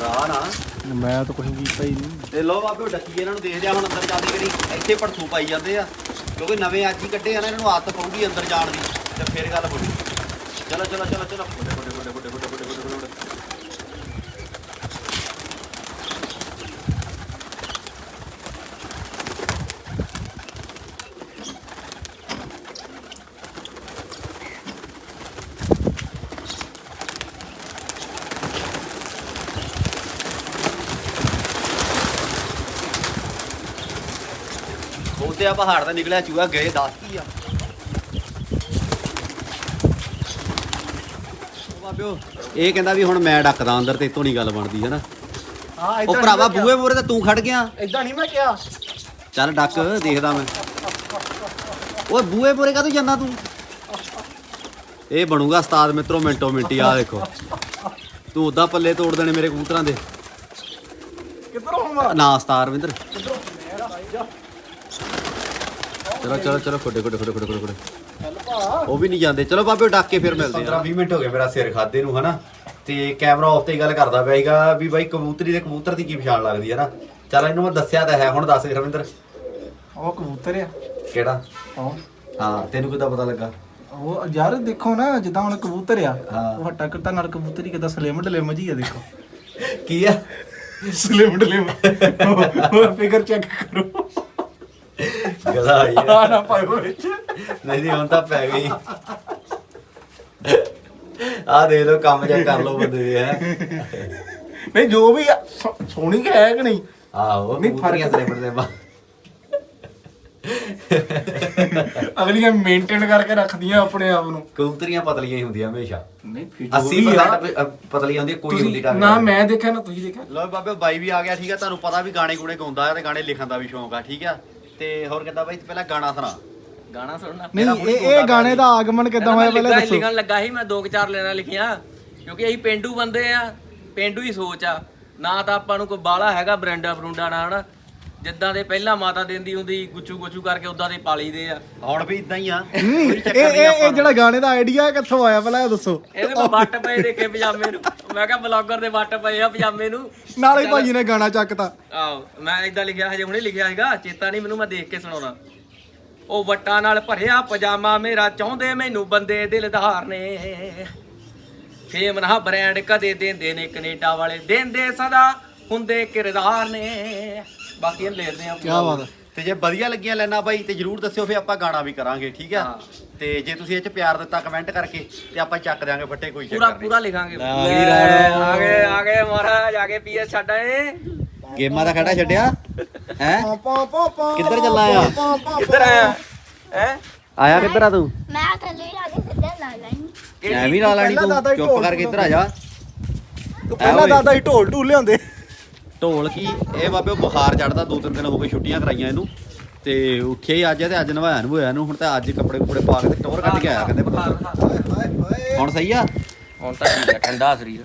ਨਾ ਨਾ ਨਾ ਮੈਂ ਤਾਂ ਕੁਝ ਕੀਤਾ ਹੀ ਨਹੀਂ। ਤੇ ਲੋ ਬਾਬੇ ਉਹ ਡੱਕੀ ਇਹਨਾਂ ਨੂੰ ਦੇਖਦੇ ਆ ਹੁਣ ਅੰਦਰ ਜਾਂਦੇ ਕਰੀ ਇੱਥੇ ਪੜਥੂ ਪਾਈ ਜਾਂਦੇ ਆ। ਕਿਉਂਕਿ ਨਵੇਂ ਅੱਜ ਹੀ ਕੱਢੇ ਆ ਨਾ ਇਹਨਾਂ ਨੂੰ ਆਦਤ ਪਊਗੀ ਅੰਦਰ ਜਾਣ ਦੀ। ਤੇ ਫੇਰ ਗੱਲ ਬਣੀ ਚਲੋ ਚਲੋ ਚਲੋ ਚਲੋ। ਗੁੱਡੇ ਗੁੱਡੇ ਗੁੱਡੇ ਗੁੱਡੇ ਗੁੱਡੇ ਗੁੱਡੇ ਗੁੱਡੇ ਗੁੱਡੇ। ਉਹਦੇ ਆ ਪਹਾੜ ਦਾ ਨਿਕਲਿਆ ਚੂਹਾ, ਗਏ, ਦੱਸ ਕੀ ਆ? ਇਹ ਕਹਿੰਦਾ ਵੀ ਹੁਣ ਮੈਂ ਡੱਕਦਾ ਅੰਦਰ ਤੇ ਇਤੋਂ ਨਹੀਂ ਗੱਲ ਬਣਦੀ ਹੈ ਨਾ ਹਾਂ ਉਹ ਭਰਾਵਾ ਬੂਹੇ ਮੂਰੇ ਤੇ ਤੂੰ ਖੜ ਗਿਆ। ਇਦਾਂ ਨਹੀਂ ਮੈਂ ਕਿਹਾ। ਚੱਲ ਡੱਕ ਦੇਖਦਾ ਮੈਂ। ਓਏ ਬੂਹੇ ਮੂਰੇ ਕਾਹਤੋਂ ਜਾਂਦਾ ਤੂੰ? ਇਹ ਬਣੂਗਾ ਉਸਤਾਦ ਮਿੱਤਰੋ ਮਿੰਟੋ ਮਿੰਟੀ ਆ ਦੇਖੋ। ਤੂੰ ਉਦਾਂ ਪੱਲੇ ਤੋੜ ਦੇਣੇ ਮੇਰੇ ਕਬੂਤਰਾਂ ਦੇ। ਕਿੱਧਰੋਂ ਹੋਵਾਂ ਨਾ ਉਸਤਾਦ ਰਵਿੰਦਰ। ਚਲੋ ਚਲੋ ਚਲੋ ਖੋਡੇ ਖੋਡੇ ਖੋਡੇ ਖੋਡੇ ਖੋਡੇ। ਖੋਡੇ ਚੱਲ ਭਾ ਉਹ ਵੀ ਨਹੀਂ ਜਾਂਦੇ। ਚਲੋ ਬਾਬੇ ਡੱਕ ਕੇ ਫਿਰ ਮਿਲਦੇ ਆ। 15 20 ਮਿੰਟ ਹੋ ਗਏ ਮੇਰਾ ਸਿਰ ਖਾਦੇ ਨੂੰ ਹਨਾ? ਤੇ ਕੈਮਰਾ ਆਫ ਤੇ ਹੀ ਗੱਲ ਕਰਦਾ ਪਿਆ ਸੀਗਾ ਵੀ ਬਾਈ ਕਬੂਤਰੀ ਦੇ ਕਬੂਤਰ ਦੀ ਕੀ ਪਛਾਣ ਲੱਗਦੀ ਹੈ ਨਾ ਚੱਲ ਇਹਨੂੰ ਮੈਂ ਦੱਸਿਆ ਤਾਂ ਹੈ ਹੁਣ ਦੱਸ ਰਵਿੰਦਰ। ਉਹ ਕਬੂਤਰ ਆ। ਕਿਹੜਾ? ਹਾਂ ਹਾਂ ਤੈਨੂੰ ਕਿੱਦਾਂ ਪਤਾ ਲੱਗਾ? ਉਹ ਯਾਰ ਦੇਖੋ ਨਾ ਜਿੱਦਾਂ ਹੁਣ ਕਬੂਤਰ ਆ। ਉਹ ਹੱਟਾ ਕੱਟਾ ਨਾਲ ਕਬੂਤਰ ਹੀ ਕਿਦਾਂ ਸਲਿਮ ਡਲਿਮ ਜੀ ਆ ਦੇਖੋ। ਕੀ ਆ? ਸਲਿਮ ਡਲਿਮ। ਹੋਰ ਫਿਗਰ ਚੈੱਕ ਕਰੋ। ਗਦਾ ਆਈ ਆ ਨਾ ਪਾਇਓ ਵਿੱਚ ਨਹੀਂ ਨਹੀਂ ਹੁਣ ਤਾਂ ਪੈ ਗਈ ਆ ਦੇ ਲੋ ਕੰਮ ਜਾ ਕਰ ਲੋ ਬੰਦੇ ਦੇ ਹੈ ਨਹੀਂ ਜੋ ਵੀ ਆ, ਸੋ- ਸੋਹਣੀ ਕਿ ਹੈ ਕਿ ਨਹੀਂ ਆਹੋ ਨਹੀਂ, ਫਰਕ- ਕਬੂਤਰੀਆਂ ਸਲੇ ਬੜਦੇ ਬਾ ਅਗਲੀਆਂ ਮੇਨਟੇਨ ਕਰਕੇ ਰੱਖਦੀਆਂ ਆਪਣੇ ਆਪ ਨੂੰ। ਕਬੂਤਰੀਆਂ ਪਤਲੀਆਂ ਹੀ ਹੁੰਦੀਆਂ ਹਮੇਸ਼ਾ। ਨਹੀਂ ਫਿਰ 80% ਪਤਲੀਆਂ ਹੁੰਦੀਆਂ ਕੋਈ ਹੁੰਦੀ ਟਾਂਗੇ ਨਾ ਮੈਂ ਦੇਖਿਆ ਨਾ ਤੁਸੀਂ ਦੇਖਿਆ। ਲੋ ਬਾਬੇ ਬਾਈ ਵੀ ਆ ਗਿਆ ਠੀਕ ਆ। ਤੁਹਾਨੂੰ ਪਤਾ ਵੀ ਗਾਣੇ ਗੁਣੇ ਗਾਉਂਦਾ ਆ ਤੇ ਗਾਣੇ ਲਿਖਣ ਦਾ ਵੀ ਸ਼ੌਂਕ ਆ ਠੀਕ ਆ? ਤੇ ਹੋਰ ਕਿੱਦਾਂ ਬਾਈ? ਪਹਿਲਾਂ ਗਾਣਾ ਸੁਣਾ। ਗਾਣਾ ਸੁਣਨਾ। ਨਹੀਂ ਇਹ ਇਹ ਗਾਣੇ ਦਾ ਆਗਮਨ ਕਿਦਾਂ ਹੋਇਆ ਪਹਿਲਾਂ ਦੱਸੋ। ਲਿਖਣ ਲੱਗਾ ਸੀ ਮੈਂ ਦੋ ਕੁ ਚਾਰ ਲੈਣਾ ਲਿਖੀਆਂ। ਕਿਉਂਕਿ ਅਸੀਂ ਪਿੰਡੂ ਬੰਦੇ ਆ ਪਿੰਡੂ ਹੀ ਸੋਚ ਆ। ਨਾ ਤਾਂ ਆਪਾਂ ਨੂੰ ਕੋਈ ਬਾਲਾ ਹੈਗਾ ਬਰੈਂਡਾ ਬਰੂੰਡਾ ਨਾ ਹਨਾ? ਜਿੱਦਾਂ ਦੇ ਪਹਿਲਾਂ ਮਾਤਾ ਦਿੰਦੀ ਹੁੰਦੀ ਗੁੱਚੂ ਗੁੱਚੂ ਕਰਕੇ ਉਦਾਂ ਦੇ ਪਾਲੀ ਦੇ ਆ। ਹੁਣ ਵੀ ਇਦਾਂ ਹੀ ਆ। ਇਹ ਕੋਈ ਚੱਕਰ ਇਹ ਨਹੀਂ ਇਹ ਆਪਾਂ ਜਿਹੜਾ ਗਾਣੇ ਦਾ ਆਈਡੀਆ ਕਿੱਥੋਂ ਆਇਆ ਪਹਿਲਾਂ ਇਹ ਦੱਸੋ। ਇਹਦੇ ਕੋਲ ਵੱਟ ਪਏ ਦੇਖੇ ਪਜਾਮੇ ਨੂੰ। ਮੈਂ ਕਿਹਾ ਬਲੌਗਰ ਦੇ ਵੱਟ ਪਏ ਆ ਪਜਾਮੇ ਨੂੰ। ਨਾਲੇ ਭਾਜੀ ਨੇ ਗਾਣਾ ਚੱਕਤਾ। ਆਹੋ ਮੈਂ ਇਦਾਂ ਲਿਖਿਆ ਹਜੇ ਹੁਣੇ ਲਿਖਿਆ ਹੈਗਾ ਚੇਤਾ ਨਹੀਂ ਮੈਨੂੰ ਮੈਂ ਦੇਖ ਕੇ ਸੁਣਾਉਣਾ। ਉਹ ਵੱਟਾਂ ਨਾਲ ਭਰਿਆ ਪਜਾਮਾ ਮੇਰਾ ਚਾਹੁੰਦੇ ਮੈਨੂੰ ਬੰਦੇ ਦਿਲਦਾਰ ਨੇ। ਫੇਮ ਨਾ ਬ੍ਰਾਂਡ ਕਦੇ ਦਿੰਦੇ ਨੇ ਕੈਨੇਡਾ ਵਾਲੇ। ਦਿੰਦੇ ਸਦਾ ਹੁੰਦੇ ਕਿਰਦਾਰ ਨੇ। ਬਾਕੀ ਇਹ ਲੈਦੇ ਆ ਕੀ ਬਾਤ ਹੈ। ਤੇ ਜੇ ਵਧੀਆ ਲੱਗੀਆਂ ਲੈਣਾ ਬਾਈ ਤੇ ਜਰੂਰ ਦੱਸਿਓ ਫੇ ਆਪਾਂ ਗਾਣਾ ਵੀ ਕਰਾਂਗੇ ਠੀਕ ਆ? ਹਾਂ। ਤੇ ਜੇ ਤੁਸੀਂ ਇਹ ਚ ਪਿਆਰ ਦਿੱਤਾ ਕਮੈਂਟ ਕਰਕੇ ਤੇ ਆਪਾਂ ਚੱਕ ਦਿਆਂਗੇ ਫੱਟੇ ਕੋਈ ਪੂਰਾ ਚੱਕਰ ਨਹੀਂ। ਪੂਰਾ ਲਿਖਾਂਗੇ। ਲੈ। ਆ ਗਏ ਆ ਗਏ ਮਹਾਰਾਜ ਆ ਗਏ ਪੀਐਸ ਛੱਡ ਆਏ। ਗੇਮਾਂ ਦਾ ਖੜਾ ਛੱਡਿਆ? ਹੈ? ਪਾ ਪਾ ਪਾ ਕਿੱਧਰ ਚੱਲਾ ਆ? ਕਿੱਧਰ ਆਇਆ? ਹੈ? ਆਇਆ ਕਿੱਧਰ ਆ ਤੂੰ? ਮੈਂ ਥੱਲੇ ਆ ਕੇ ਸਿੱਧਾ ਲਾ ਲਾਈ ਐਵੇਂ ਲਾ ਲੈਣੀ ਤੂੰ? ਚੁੱਪ ਢੋਲ ਕਰਕੇ ਇੱਧਰ ਆ ਜਾ। ਤੂੰ ਪਹਿਲਾਂ। ਦਾਦਾ ਹੀ ਢੋਲ ਢੂਲ ਲਿਆਉਂਦੇ ਢੋਲ ਕੀ? ਇਹ ਬਾਬੇ ਉਹ ਬੁਖਾਰ ਚੜਦਾ ਦੋ ਤਿੰਨ ਦਿਨ ਹੋ ਗਏ ਛੁੱਟੀਆਂ ਕਰਾਈਆਂ ਇਹਨੂੰ। ਤੇ ਉੱਠਿਆ ਹੀ ਅੱਜ ਆ ਤੇ ਅੱਜ ਨਵਾਇਆ ਨੂੰ ਹੋਇਆ ਇਹਨੂੰ। ਹੁਣ ਤਾਂ ਅੱਜ ਕੱਪੜੇ ਕੁਪੜੇ ਪਾ ਕੇ ਤੇ ਟੌਰ ਕੱਢ ਕੇ ਆਇਆ ਕਹਿੰਦੇ ਪਤਾ ਹੁਣ ਸਹੀ ਆ? ਹੁਣ ਤਾਂ ਠੀਕ ਹੈ ਠੰਡਾ ਸਰੀਰ।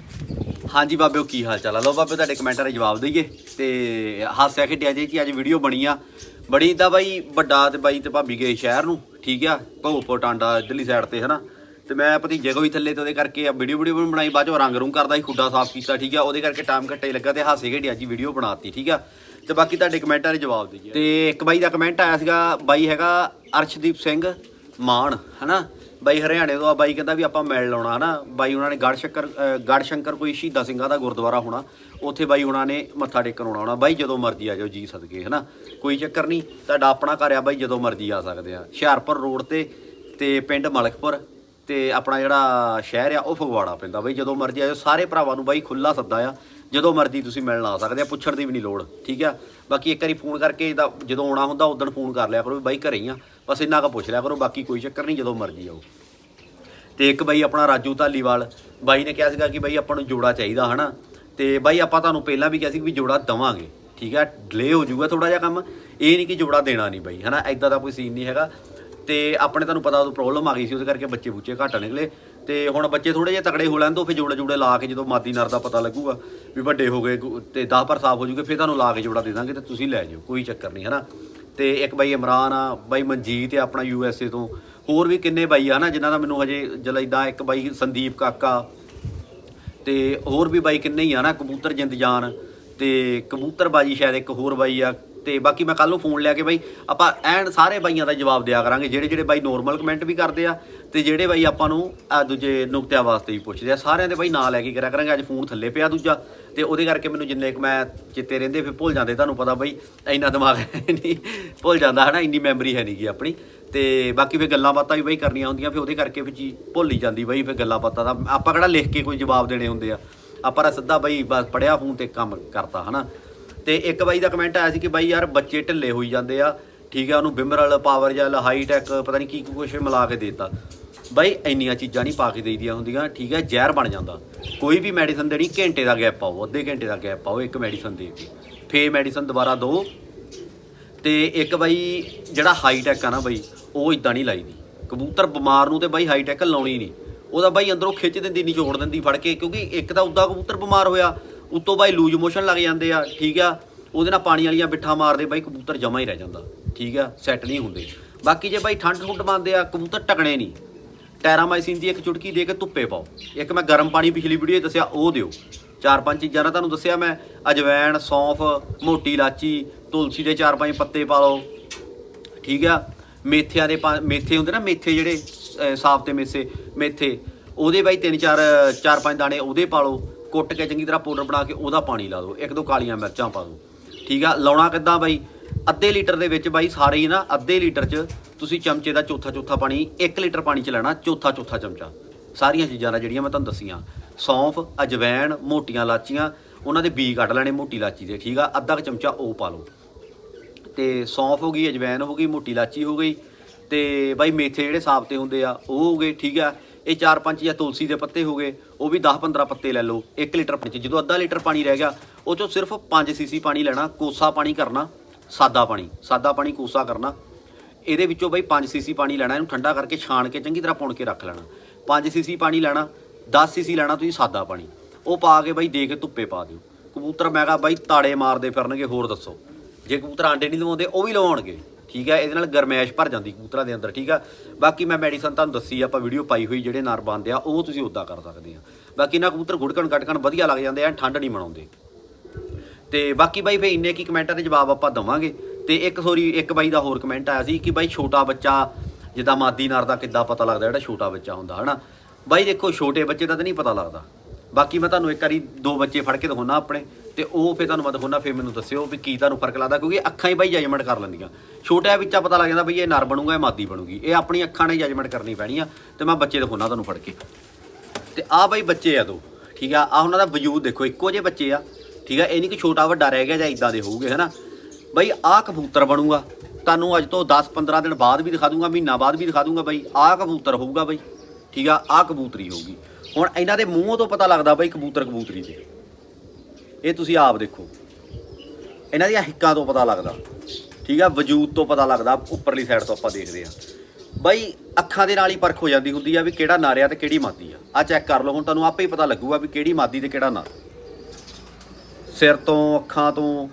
ਹਾਂਜੀ ਬਾਬਿਓ ਕੀ ਹਾਲ ਚਾਲ ਆ? ਲਓ ਬਾਬੇ ਤੁਹਾਡੇ ਕਮੈਂਟਾਂ ਦੇ ਜਵਾਬ ਦਈਏ। ਤੇ ਹਾਸਿਆ ਖੇਡਿਆ ਜੀ ਕਿ ਅੱਜ ਵੀਡੀਓ ਬਣੀ ਆ। ਬੜੀ ਤਾਂ ਬਾਈ ਵੱਡਾ ਤੇ ਬਾਈ ਤੇ ਭਾਬੀ ਗਏ ਸ਼ਹਿਰ ਨੂੰ ਠੀਕ ਆ? ਭੋਪੋ ਟਾਂਡਾ ਇਧਰਲੀ ਸਾਈਡ ਤੇ ਹਨਾ? ਤੇ ਮੈਂ ਭਤੀਜੇ ਕੋਈ ਥੱਲੇ ਤੇ ਉਹਦੇ ਕਰਕੇ ਆ ਵੀਡੀਓ ਵੀਡੀਓ ਵੀ ਬਣਾਈ ਬਾਅਦ ਚੋਂ ਰੰਗ ਰੂੰਗ ਕਰਦਾ ਸੀ ਖੁੱਡਾ ਸਾਫ਼ ਕੀਤਾ ਠੀਕ ਆ। ਉਹਦੇ ਕਰਕੇ ਟਾਈਮ ਘੱਟੇ ਲੱਗਾ ਤੇ ਹਾਸੇ ਖੇਡਿਆ ਜੀ ਵੀਡੀਓ ਬਣਾਤੀ ਠੀਕ ਆ। ਤੇ ਬਾਕੀ ਤੁਹਾਡੇ ਕਮੈਂਟਾਂ ਦੇ ਜਵਾਬ ਦਈਏ ਤੇ ਇੱਕ ਬਾਈ ਦਾ ਕਮੈਂਟ ਆਇਆ ਸੀਗਾ ਬਾਈ ਹੈਗਾ ਅਰਸ਼ਦੀਪ ਸਿੰਘ ਮਾਨ ਹਨਾ? ਬਾਈ ਹਰਿਆਣੇ ਤੋਂ ਆ ਬਾਈ ਕਹਿੰਦਾ ਵੀ ਆਪਾਂ ਮਿਲ ਲਾਉਣਾ ਹਨਾ? ਬਾਈ ਉਹਨਾਂ ਨੇ ਗੜ ਸ਼ੰਕਰ ਅ, ਗੜ ਸ਼ੰਕਰ ਕੋਈ ਸ਼ਹੀਦਾਂ ਸਿੰਘਾਂ ਦਾ ਗੁਰਦੁਆਰਾ ਹੋਣਾ ਉੱਥੇ ਬਾਈ ਉਹਨਾਂ ਨੇ ਮੱਥਾ ਟੇਕਣ ਆਉਣਾ ਹੋਣਾ। ਬਾਈ ਜਦੋਂ ਮਰਜ਼ੀ ਆ ਜਾਓ ਜੀ ਸਦਕੇ ਹਨਾ? ਕੋਈ ਚੱਕਰ ਨਹੀਂ ਤੁਹਾਡਾ ਆਪਣਾ ਘਰ ਆ ਬਾਈ ਜਦੋਂ ਮਰਜ਼ੀ ਆ ਸਕਦੇ ਆ। ਹੁਸ਼ਿਆਰਪੁਰ ਰੋਡ ਤੇ ਤੇ ਪਿੰਡ ਮਲਕਪੁਰ ਤੇ ਆਪਣਾ ਜਿਹੜਾ ਸ਼ਹਿਰ ਆ, ਉਹ ਫਗਵਾੜਾ ਪੈਂਦਾ ਬਈ, ਜਦੋਂ ਮਰਜ਼ੀ ਆਇਓ। ਸਾਰੇ ਭਰਾਵਾਂ ਨੂੰ ਬਾਈ ਖੁੱਲਾ ਸੱਦਾ ਆ, ਜਦੋਂ ਮਰਜ਼ੀ ਤੁਸੀਂ ਮਿਲਣ ਆ ਸਕਦੇ ਆ, ਪੁੱਛਣ ਦੀ ਵੀ ਨਹੀਂ ਲੋੜ, ਠੀਕ ਆ? ਬਾਕੀ ਇੱਕ ਵਾਰੀ ਫੋਨ ਕਰਕੇ ਇਹਦਾ, ਜਦੋਂ ਆਉਣਾ ਹੁੰਦਾ, ਉਦੋਂ ਫੋਨ ਕਰ ਲਿਆ ਕਰੋ ਵੀ ਬਾਈ ਘਰੇ ਹੀ ਆ, ਬਸ ਇੰਨਾ ਕੁ ਪੁੱਛ ਲਿਆ ਕਰੋ, ਬਾਕੀ ਕੋਈ ਚੱਕਰ ਨਹੀਂ, ਜਦੋਂ ਮਰਜ਼ੀ ਆਓ। ਤੇ ਇੱਕ ਬਾਈ ਆਪਣਾ ਰਾਜੂ ਧਾਲੀਵਾਲ, ਬਾਈ ਨੇ ਕਿਹਾ ਸੀਗਾ ਕਿ ਬਾਈ ਆਪਾਂ ਨੂੰ ਜੋੜਾ ਚਾਹੀਦਾ, ਹਨਾ? ਤੇ ਬਾਈ ਆਪਾਂ ਤੁਹਾਨੂੰ ਪਹਿਲਾਂ ਵੀ ਕਿਹਾ ਸੀ ਵੀ ਜੋੜਾ ਦਵਾਂਗੇ, ਠੀਕ ਹੈ ਡਿਲੇ ਹੋ ਜਾਊਗਾ ਥੋੜਾ ਜਿਹਾ ਕੰਮ, ਇਹ ਨਹੀਂ ਕਿ ਜੋੜਾ ਦੇਣਾ ਨਹੀਂ ਬਾਈ, ਹਨਾ? ਐਦਾਂ ਦਾ ਕੋਈ ਸੀਨ ਨਹੀਂ ਹੈਗਾ। ਤੇ ਆਪਣੇ ਤੁਹਾਨੂੰ ਪਤਾ ਉਦੋਂ ਪ੍ਰੋਬਲਮ ਆ ਗਈ ਸੀ, ਉਹਦੇ ਕਰਕੇ ਬੱਚੇ ਬੁੱਚੇ ਘੱਟ ਨਿਕਲੇ। ਤੇ ਹੁਣ ਬੱਚੇ ਥੋੜੇ ਜਿਹਾ ਤਕੜੇ ਹੋ ਲੈਣ ਤੋਂ ਫਿਰ ਜੋੜੇ ਜੋੜੇ ਲਾ ਕੇ ਜਦੋਂ ਮਾਦੀ ਨਰ ਦਾ ਪਤਾ ਲੱਗੂਗਾ ਵੀ ਵੱਡੇ ਹੋ ਗਏ, ਗੁ- ਤੇ 10 ਪਰ ਸਾਫ਼ ਹੋ ਜੂਗੇ, ਫਿਰ ਤੁਹਾਨੂੰ ਲਾ ਕੇ ਜੋੜਾ ਦੇ ਦਾਂਗੇ ਤੇ ਤੁਸੀਂ ਲੈ ਜਾਓ, ਕੋਈ ਚੱਕਰ ਨਹੀਂ, ਹਨਾ? ਤੇ ਇੱਕ ਬਾਈ ਇਮਰਾਨ ਆ, ਬਾਈ ਮਨਜੀਤ ਆ ਆਪਣਾ ਯੂ ਐਸ ਏ ਤੋਂ। ਹੋਰ ਵੀ ਕਿੰਨੇ ਬਾਈ ਆ ਨਾ, ਜਿਨ੍ਹਾਂ ਦਾ ਮੈਨੂੰ ਹਜੇ ਜਲੈਦਾ ਇੱਕ ਬਾਈ ਸੰਦੀਪ ਕਾਕਾ। ਤੇ ਹੋਰ ਵੀ ਬਾਈ ਕਿੰਨੇ ਹੀ ਆ ਨਾ, ਕਬੂਤਰ ਜਿੰਦ ਜਾਨ। ਤੇ ਕਬੂਤਰ ਬਾਜੀ ਸ਼ਾਇਦ ਇੱਕ ਹੋਰ ਬਾਈ ਆ ਤੇ ਬਾਕੀ ਮੈਂ ਕੱਲ ਨੂੰ ਫੋਨ ਲਿਆ ਕੇ ਬਾਈ ਆਪਾਂ ਐਨ ਸਾਰੇ ਬਾਈਆਂ ਦਾ ਜਵਾਬ ਦਿਆ ਕਰਾਂਗੇ, ਜਿਹੜੇ ਜਿਹੜੇ ਬਾਈ ਨੋਰਮਲ ਕਮੈਂਟ ਵੀ ਕਰਦੇ ਆ ਤੇ ਜਿਹੜੇ ਬਾਈ ਆਪਾਂ ਨੂੰ ਆ ਦੂਜੇ ਨੁਕਤਿਆਂ ਵਾਸਤੇ ਵੀ ਪੁੱਛਦੇ ਆ, ਸਾਰਿਆਂ ਦੇ ਬਾਈ ਨਾਂ ਲੈ ਕੇ ਕਰਿਆ ਕਰਾਂਗੇ, ਅੱਜ ਫੋਨ ਥੱਲੇ ਪਿਆ ਦੂਜਾ ਤੇ ਉਹਦੇ ਕਰਕੇ ਮੈਨੂੰ ਜਿੰਨੇ ਕੁ ਮੈਂ ਚਿੱਤੇ ਰਹਿੰਦੇ, ਫਿਰ ਭੁੱਲ ਜਾਂਦੇ, ਤੁਹਾਨੂੰ ਪਤਾ ਬਾਈ ਇੰਨਾ ਦਿਮਾਗ ਹੈ ਨਹੀਂ, ਭੁੱਲ ਜਾਂਦਾ ਹਨਾ, ਇੰਨੀ ਮੈਮਰੀ ਹੈ ਨਹੀਂਗੀ ਆਪਣੀ ਤੇ ਬਾਕੀ ਫਿਰ ਗੱਲਾਂ ਬਾਤਾਂ ਵੀ ਬਾਈ ਕਰਨੀਆਂ ਹੁੰਦੀਆਂ, ਫਿਰ ਉਹਦੇ ਕਰਕੇ ਵੀ ਚੀਜ਼ ਭੁੱਲ ਹੀ ਜਾਂਦੀ ਬਾਈ ਫਿਰ ਗੱਲਾਂ ਬਾਤਾਂ ਦਾ, ਆਪਾਂ ਕਿਹੜਾ ਲਿਖ ਕੇ ਕੋਈ ਜਵਾਬ ਦੇਣੇ ਹੁੰਦੇ ਆ, ਆਪਾਂ ਤਾਂ ਸਿੱਧਾ ਬਾਈ ਬਸ ਪੜਿਆ ਫੋਨ ਤੇ ਕੰਮ ਕਰਤਾ ਹਨਾ। ਤੇ ਇੱਕ ਬਾਈ ਦਾ ਕਮੈਂਟ ਆਇਆ ਸੀ ਕਿ ਬਾਈ ਯਾਰ ਬੱਚੇ ਢਿੱਲੇ ਹੋਈ ਜਾਂਦੇ ਆ, ਠੀਕ ਆ, ਉਹਨੂੰ ਬਿਮਰਲ ਪਾਵਰ ਜੈਲ ਹਾਈ ਟੈਕ ਪਤਾ ਨਹੀਂ ਕੀ ਕੁਛ ਮਿਲਾ ਕੇ ਦੇਤਾ। ਬਾਈ ਇੰਨੀਆਂ ਚੀਜ਼ਾਂ ਨਹੀਂ ਪਾ ਕੇ ਦੇਈਦੀਆਂ ਹੁੰਦੀਆਂ, ਠੀਕ ਹੈ ਜ਼ਹਿਰ ਬਣ ਜਾਂਦਾ। ਕੋਈ ਵੀ ਮੈਡੀਸਨ ਦੇਣੀ, ਘੰਟੇ ਦਾ ਗੈਪ ਪਾਓ ਅੱਧੇ ਘੰਟੇ ਦਾ ਗੈਪ ਪਾਓ ਇੱਕ ਮੈਡੀਸਨ ਦੇ ਕੇ। ਫੇਰ ਮੈਡੀਸਨ ਦੁਬਾਰਾ ਦਿਓ ਤੇ ਇੱਕ ਬਾਈ ਜਿਹੜਾ ਹਾਈ ਟੈਕ ਆ ਨਾ ਬਾਈ, ਉਹ ਇਦਾਂ ਨਹੀਂ ਲਾਈਦੀ। ਕਬੂਤਰ ਬਿਮਾਰ ਨੂੰ ਤੇ ਬਾਈ ਹਾਈ ਟੈਕ ਲਾਉਣੀ ਨਹੀਂ ਉਹਦਾ ਬਾਈ ਅੰਦਰੋਂ ਖਿੱਚ ਦਿੰਦੀ, ਨਿਚੋੜ ਦਿੰਦੀ, ਫੜ ਕੇ, ਕਿਉਂਕਿ ਇੱਕ ਤਾਂ ਉਦਾਂ ਕਬੂਤਰ ਬਿਮਾਰ ਹੋਇਆ ਉੱਤੋਂ ਬਾਈ ਲੂਜ ਮੋਸ਼ਨ ਲੱਗ ਜਾਂਦੇ ਆ, ਠੀਕ ਆ? ਉਹਦੇ ਨਾਲ ਪਾਣੀ ਵਾਲੀਆਂ ਬਿੱਠਾਂ ਮਾਰਦੇ ਬਾਈ ਕਬੂਤਰ ਜਮਾ ਹੀ ਰਹਿ ਜਾਂਦਾ, ਠੀਕ ਆ? ਸੈੱਟ ਨਹੀਂ ਹੁੰਦੇ। ਬਾਕੀ ਜੇ ਬਾਈ ਠੰਡ ਠੁੰਡ ਮੰਨਦੇ ਆ, ਕਬੂਤਰ ਟਕਣੇ ਨਹੀਂ। ਟੈਰਾਮਾਈਸਿਨ ਦੀ ਇੱਕ ਚੁਟਕੀ ਦੇ ਕੇ ਧੁੱਪੇ ਪਾਓ। ਇੱਕ ਮੈਂ ਗਰਮ ਪਾਣੀ ਪਿਛਲੀ ਵੀਡੀਓ 'ਚ ਦੱਸਿਆ, ਉਹ ਦਿਓ। ਚਾਰ ਪੰਜ ਚੀਜ਼ਾਂ ਨਾ ਤੁਹਾਨੂੰ ਦੱਸਿਆ ਮੈਂ, ਅਜਵੈਣ, ਸੌਂਫ, ਮੋਟੀ ਇਲਾਚੀ, ਤੁਲਸੀ ਦੇ ਚਾਰ ਪੰਜ ਪੱਤੇ ਪਾ ਲਓ। ਠੀਕ ਆ? ਮੇਥਿਆਂ ਦੇ ਪੰਜ- ਮੇਥੇ ਹੁੰਦੇ ਨਾ, ਮੇਥੇ ਜਿਹੜੇ ਸਾਫ਼ ਤੇ ਮੇਸੇ, ਮੇਥੇ, ਉਹਦੇ ਬਾਈ ਤਿੰਨ ਚਾਰ ਚਾਰ ਪੰਜ ਦਾਣੇ ਉਹਦੇ ਪਾ ਲਓ। ਕੁੱਟ ਕੇ ਚੰਗੀ ਤਰ੍ਹਾਂ ਪਾਊਡਰ ਬਣਾ ਕੇ ਉਹਦਾ ਪਾਣੀ ਲਾ ਦਿਓ, ਇੱਕ ਦੋ ਕਾਲੀਆਂ ਮਿਰਚਾਂ ਪਾ ਦਿਓ। ਠੀਕ ਆ? ਲਾਉਣਾ ਕਿੱਦਾਂ ਬਾਈ? ਅੱਧੇ ਲੀਟਰ ਦੇ ਵਿੱਚ ਬਾਈ ਸਾਰੇ ਹੀ ਨਾ ਅੱਧੇ ਲੀਟਰ 'ਚ ਤੁਸੀਂ ਚਮਚੇ ਦਾ ਚੌਥਾ ਚੌਥਾ ਪਾਣੀ 1 ਲੀਟਰ ਪਾਣੀ 'ਚ ਲੈਣਾ, ਚੌਥਾ ਚੌਥਾ ਚਮਚਾ। ਸਾਰੀਆਂ ਚੀਜ਼ਾਂ ਦਾ ਜਿਹੜੀਆਂ ਮੈਂ ਤੁਹਾਨੂੰ ਦੱਸੀਆਂ। ਸੌਂਫ, ਅਜਵੈਣ, ਮੋਟੀਆਂ ਲਾਚੀਆਂ ਉਹਨਾਂ ਦੇ ਬੀ ਕੱਢ ਲੈਣੇ ਮੋਟੀ ਲਾਚੀ ਦੇ, ਠੀਕ ਆ? ਅੱਧਾ ਕੁ ਚਮਚਾ ਉਹ ਪਾ ਲਓ। ਤੇ ਸੌਂਫ ਹੋ ਗਈ, ਅਜਵੈਣ ਹੋ ਗਈ, ਮੋਟੀ ਇਲਾਚੀ ਹੋ ਗਈ। ਤੇ ਬਾਈ ਮੇਥੇ ਜਿਹੜੇ ਸਾਬਤੇ ਹੁੰਦੇ ਆ, ਉਹ ਹੋ ਗਏ, ਠੀਕ ਆ? ਇਹ ਚਾਰ ਪੰਜ ਜਾਂ ਤੁਲਸੀ ਦੇ ਪੱਤੇ ਹੋ ਗਏ, ਉਹ ਵੀ 10 15 ਪੱਤੇ ਲੈ ਲਓ 1 ਲੀਟਰ ਪਾਣੀ ਚ। ਜਦੋਂ ਅੱਧਾ ਲੀਟਰ ਪਾਣੀ ਰਹਿ ਗਿਆ, ਉਹ ਚੋਂ ਸਿਰਫ 5 ਸੀਸੀ ਪਾਣੀ ਲੈਣਾ, ਕੋਸਾ ਪਾਣੀ ਕਰਨਾ, ਸਾਦਾ ਪਾਣੀ ਸਾਦਾ ਪਾਣੀ ਕੋਸਾ ਕਰਨਾ। ਇਹਦੇ ਵਿੱਚੋਂ ਬਾਈ 5 ਸੀਸੀ ਪਾਣੀ ਲੈਣਾ, ਇਹਨੂੰ ਠੰਡਾ ਕਰਕੇ ਛਾਣ ਕੇ ਚੰਗੀ ਤਰ੍ਹਾਂ ਪੁਣ ਕੇ ਰੱਖ ਲੈਣਾ। 5 ਸੀਸੀ ਪਾਣੀ ਲੈਣਾ 10 ਸੀਸੀ ਲੈਣਾ, ਤੁਸੀਂ ਸਾਦਾ ਪਾਣੀ। ਉਹ ਪਾ ਕੇ ਬਈ ਦੇ ਕੇ ਧੁੱਪੇ ਪਾ ਦਿਓ। ਕਬੂਤਰ ਮੈਂ ਕਿਹਾ ਬਾਈ ਤਾੜੇ ਮਾਰਦੇ ਫਿਰਨਗੇ, ਹੋਰ ਦੱਸੋ। ਜੇ ਕਬੂਤਰ ਆਂਡੇ ਨਹੀਂ ਲਵਾਉਂਦੇ, ਉਹ ਵੀ ਲਵਾਉਣਗੇ। ਠੀਕ ਹੈ, ਇਹਦੇ ਨਾਲ ਗਰਮੈਸ਼ ਭਰ ਜਾਂਦੀ ਕਬੂਤਰਾਂ ਦੇ ਅੰਦਰ, ਠੀਕ ਆ? ਬਾਕੀ ਮੈਂ ਮੈਡੀਸਨ ਤੁਹਾਨੂੰ ਦੱਸੀ, ਆਪਾਂ ਵੀਡੀਓ ਪਾਈ ਹੋਈ ਜਿਹੜੇ ਨਰ ਬੰਦੇ ਆ, ਉਹ ਤੁਸੀਂ ਉਦਾਂ ਕਰ ਸਕਦੇ ਆ। ਬਾਕੀ ਨਾ ਕਬੂਤਰ ਗੁੜਕਣ ਕੱਟਕਣ ਵਧੀਆ ਲੱਗ ਜਾਂਦੇ ਆ ਠੰਡ ਨਹੀਂ ਮਨਾਉਂਦੇ। ਤੇ ਬਾਕੀ ਬਾਈ ਫੇ ਇੰਨੇ ਕੀ ਕਮੈਂਟਾਂ ਦੇ ਜਵਾਬ ਆਪਾਂ ਦਵਾਂਗੇ। ਤੇ ਇੱਕ ਸੋਰੀ, ਇੱਕ ਬਾਈ ਦਾ ਹੋਰ ਕਮੈਂਟ ਆਇਆ ਸੀ ਕਿ ਬਾਈ ਛੋਟਾ ਬੱਚਾ, ਜਿੱਦਾਂ ਮਾਦੀ ਨਰ ਦਾ ਕਿੱਦਾਂ ਪਤਾ ਲੱਗਦਾ ਜਿਹੜਾ ਛੋਟਾ ਬੱਚਾ ਹੁੰਦਾ, ਹਨਾ? ਬਾਈ ਦੇਖੋ, ਛੋਟੇ ਬੱਚੇ ਦਾ ਤਾਂ ਨਹੀਂ ਪਤਾ ਲੱਗਦਾ। ਬਾਕੀ ਮੈਂ ਤੁਹਾਨੂੰ ਇੱਕ ਵਾਰੀ ਦੋ ਬੱਚੇ ਫੜ ਕੇ ਦਿਖਾਉਣਾ ਆਪਣੇ, ਤੇ ਉਹ ਫੇ ਤੁਹਾਨੂੰ ਮੈਂ ਦਿਖਾਉਣਾ ਫੇ ਮੈਨੂੰ ਦੱਸਿਓ ਵੀ ਕੀ ਤੁਹਾਨੂੰ ਫ਼ਰਕ ਲੱਗਦਾ, ਕਿਉਂਕਿ ਅੱਖਾਂ ਹੀ ਬਾਈ ਜਜਮੈਂਟ ਕਰ ਲੈਂਦੀਆਂ। ਛੋਟਿਆਂ ਵਿੱਚਾ ਪਤਾ ਲੱਗ ਜਾਂਦਾ ਬਈ ਇਹ ਨਰ ਬਣੂਗਾ, ਇਹ ਮਾਦੀ ਬਣੂਗੀ। ਇਹ ਆਪਣੀ ਅੱਖਾਂ ਨਾਲ ਜਜਮੈਂਟ ਕਰਨੀ ਪੈਣੀ ਆ ਤੇ ਮੈਂ ਬੱਚੇ ਦਿਖਾਉਣਾ ਤੁਹਾਨੂੰ ਫੜ ਕੇ। ਤੇ ਆ ਬਾਈ ਬੱਚੇ ਆ ਦੋ, ਠੀਕ ਆ? ਆ ਉਹਨਾਂ ਦਾ ਵਜੂਦ ਦੇਖੋ, ਇੱਕੋ ਜਿਹੇ ਬੱਚੇ ਆ, ਠੀਕ ਆ? ਇਹ ਨਹੀਂ ਕਿ ਛੋਟਾ ਵੱਡਾ ਰਹਿ ਗਿਆ ਜਾਂ ਇਦਾਂ ਦੇ ਹੋਊਗੇ, ਹਨਾ? ਬਈ ਆ ਕਬੂਤਰ ਬਣੂਗਾ। ਤੁਹਾਨੂੰ ਅੱਜ ਤੋਂ 10 15 ਦਿਨ ਬਾਅਦ ਵੀ ਦਿਖਾ ਦੂੰਗਾ, ਮਹੀਨਾ ਬਾਅਦ ਵੀ ਦਿਖਾ ਦੂੰਗਾ ਬਈ ਆ ਕਬੂਤਰ ਹੋਊਗਾ ਬਈ, ਠੀਕ ਆ? ਆ ਕਬੂਤਰੀ ਹੋਊਗੀ। ਹੁਣ ਇਹਨਾਂ ਦੇ ਮੂੰਹੋਂ ਤੋਂ ਪਤਾ ਲੱਗਦਾ ਬਈ ਕਬੂਤਰ ਕਬੂਤਰੀ ਦੇ। ਇਹ ਤੁਸੀਂ ਆਪ ਦੇਖੋ। ਇਹਨਾਂ ਦੀਆਂ ਹਿੱਕਾਂ ਤੋਂ ਪਤਾ ਲੱਗਦਾ। ਠੀਕ ਆ, ਵਜੂਦ ਤੋਂ ਪਤਾ ਲੱਗਦਾ, ਉੱਪਰਲੀ ਸਾਈਡ ਤੋਂ ਆਪਾਂ ਦੇਖਦੇ ਆ। ਬਈ ਅੱਖਾਂ ਦੇ ਨਾਲ ਹੀ ਪਰਖ ਹੋ ਜਾਂਦੀ ਹੁੰਦੀ ਆ ਵੀ ਕਿਹੜਾ ਨਰ ਆ ਤੇ ਕਿਹੜੀ ਮਾਦੀ ਆ। ਆ ਚੈੱਕ ਕਰ ਲਓ, ਹੁਣ ਤੁਹਾਨੂੰ ਆਪੇ ਹੀ ਪਤਾ ਲੱਗੂਗਾ ਵੀ ਕਿਹੜੀ ਮਾਦੀ ਤੇ ਕਿਹੜਾ ਨਰ ਸਿਰ ਤੋਂ, ਅੱਖਾਂ ਤੋਂ,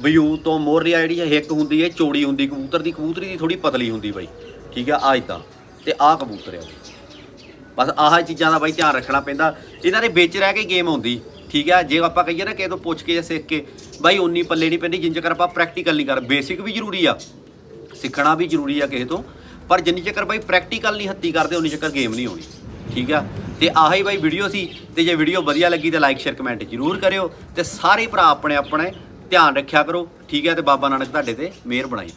ਵਜੂਦ ਤੋਂ ਮੋਹਰਿਆ ਆ ਜਿਹੜੀ ਹਿੱਕ ਹੁੰਦੀ ਹੈ ਚੌੜੀ ਹੁੰਦੀ, ਕਬੂਤਰ ਦੀ, ਕਬੂਤਰੀ ਦੀ ਥੋੜੀ ਪਤਲੀ ਹੁੰਦੀ ਬਈ। ਠੀਕ ਆ ਆ ਇਦਾਂ ਤੇ ਆ ਕਬੂਤਰ ਆ ਬਸ ਆਹ ਚੀਜ਼ਾਂ ਦਾ ਬਾਈ ਧਿਆਨ ਰੱਖਣਾ ਪੈਂਦਾ। ਇਹਨਾਂ ਦੇ ਵਿੱਚ ਰਹਿ ਕੇ ਗੇਮ ਆਉਂਦੀ। ਠੀਕ ਹੈ ਜੇ ਆਪਾਂ ਕਹੀਏ ਨਾ ਕਿਸੇ ਤੋਂ ਪੁੱਛ ਕੇ ਜਾਂ ਸਿੱਖ ਕੇ, ਬਾਈ ਉਨੀ ਪੱਲੇ ਨਹੀਂ ਪੈਂਦੀ ਜਿੰਨ ਚੱਕਰ ਆਪਾਂ ਪ੍ਰੈਕਟੀਕਲ ਨਹੀਂ ਕਰ ਬੇਸਿਕ ਵੀ ਜ਼ਰੂਰੀ ਆ। ਸਿੱਖਣਾ ਵੀ ਜ਼ਰੂਰੀ ਆ ਕਿਸੇ ਤੋਂ। ਪਰ ਜਿੰਨੀ ਚੱਕਰ ਬਾਈ ਪ੍ਰੈਕਟੀਕਲ ਨਹੀਂ ਹੱਤੀ ਕਰਦੇ ਉਨੀ ਚੱਕਰ ਗੇਮ ਨਹੀਂ ਹੋਣੀ ਠੀਕ ਆ? ਤੇ ਆਹ ਹੀ ਬਾਈ ਵੀਡੀਓ ਸੀ। ਤੇ ਜੇ ਵੀਡੀਓ ਵਧੀਆ ਲੱਗੀ ਤਾਂ ਲਾਈਕ ਸ਼ੇਅਰ ਕਮੈਂਟ ਜ਼ਰੂਰ ਕਰਿਓ। ਤੇ ਸਾਰੇ ਭਰਾ ਆਪਣੇ ਆਪਣੇ ਧਿਆਨ ਰੱਖਿਆ ਕਰੋ। ਠੀਕ ਹੈ ਤੇ ਬਾਬਾ ਨਾਨਕ ਤੁਹਾਡੇ ਤੇ ਮਿਹਰ ਬਣਾਈ।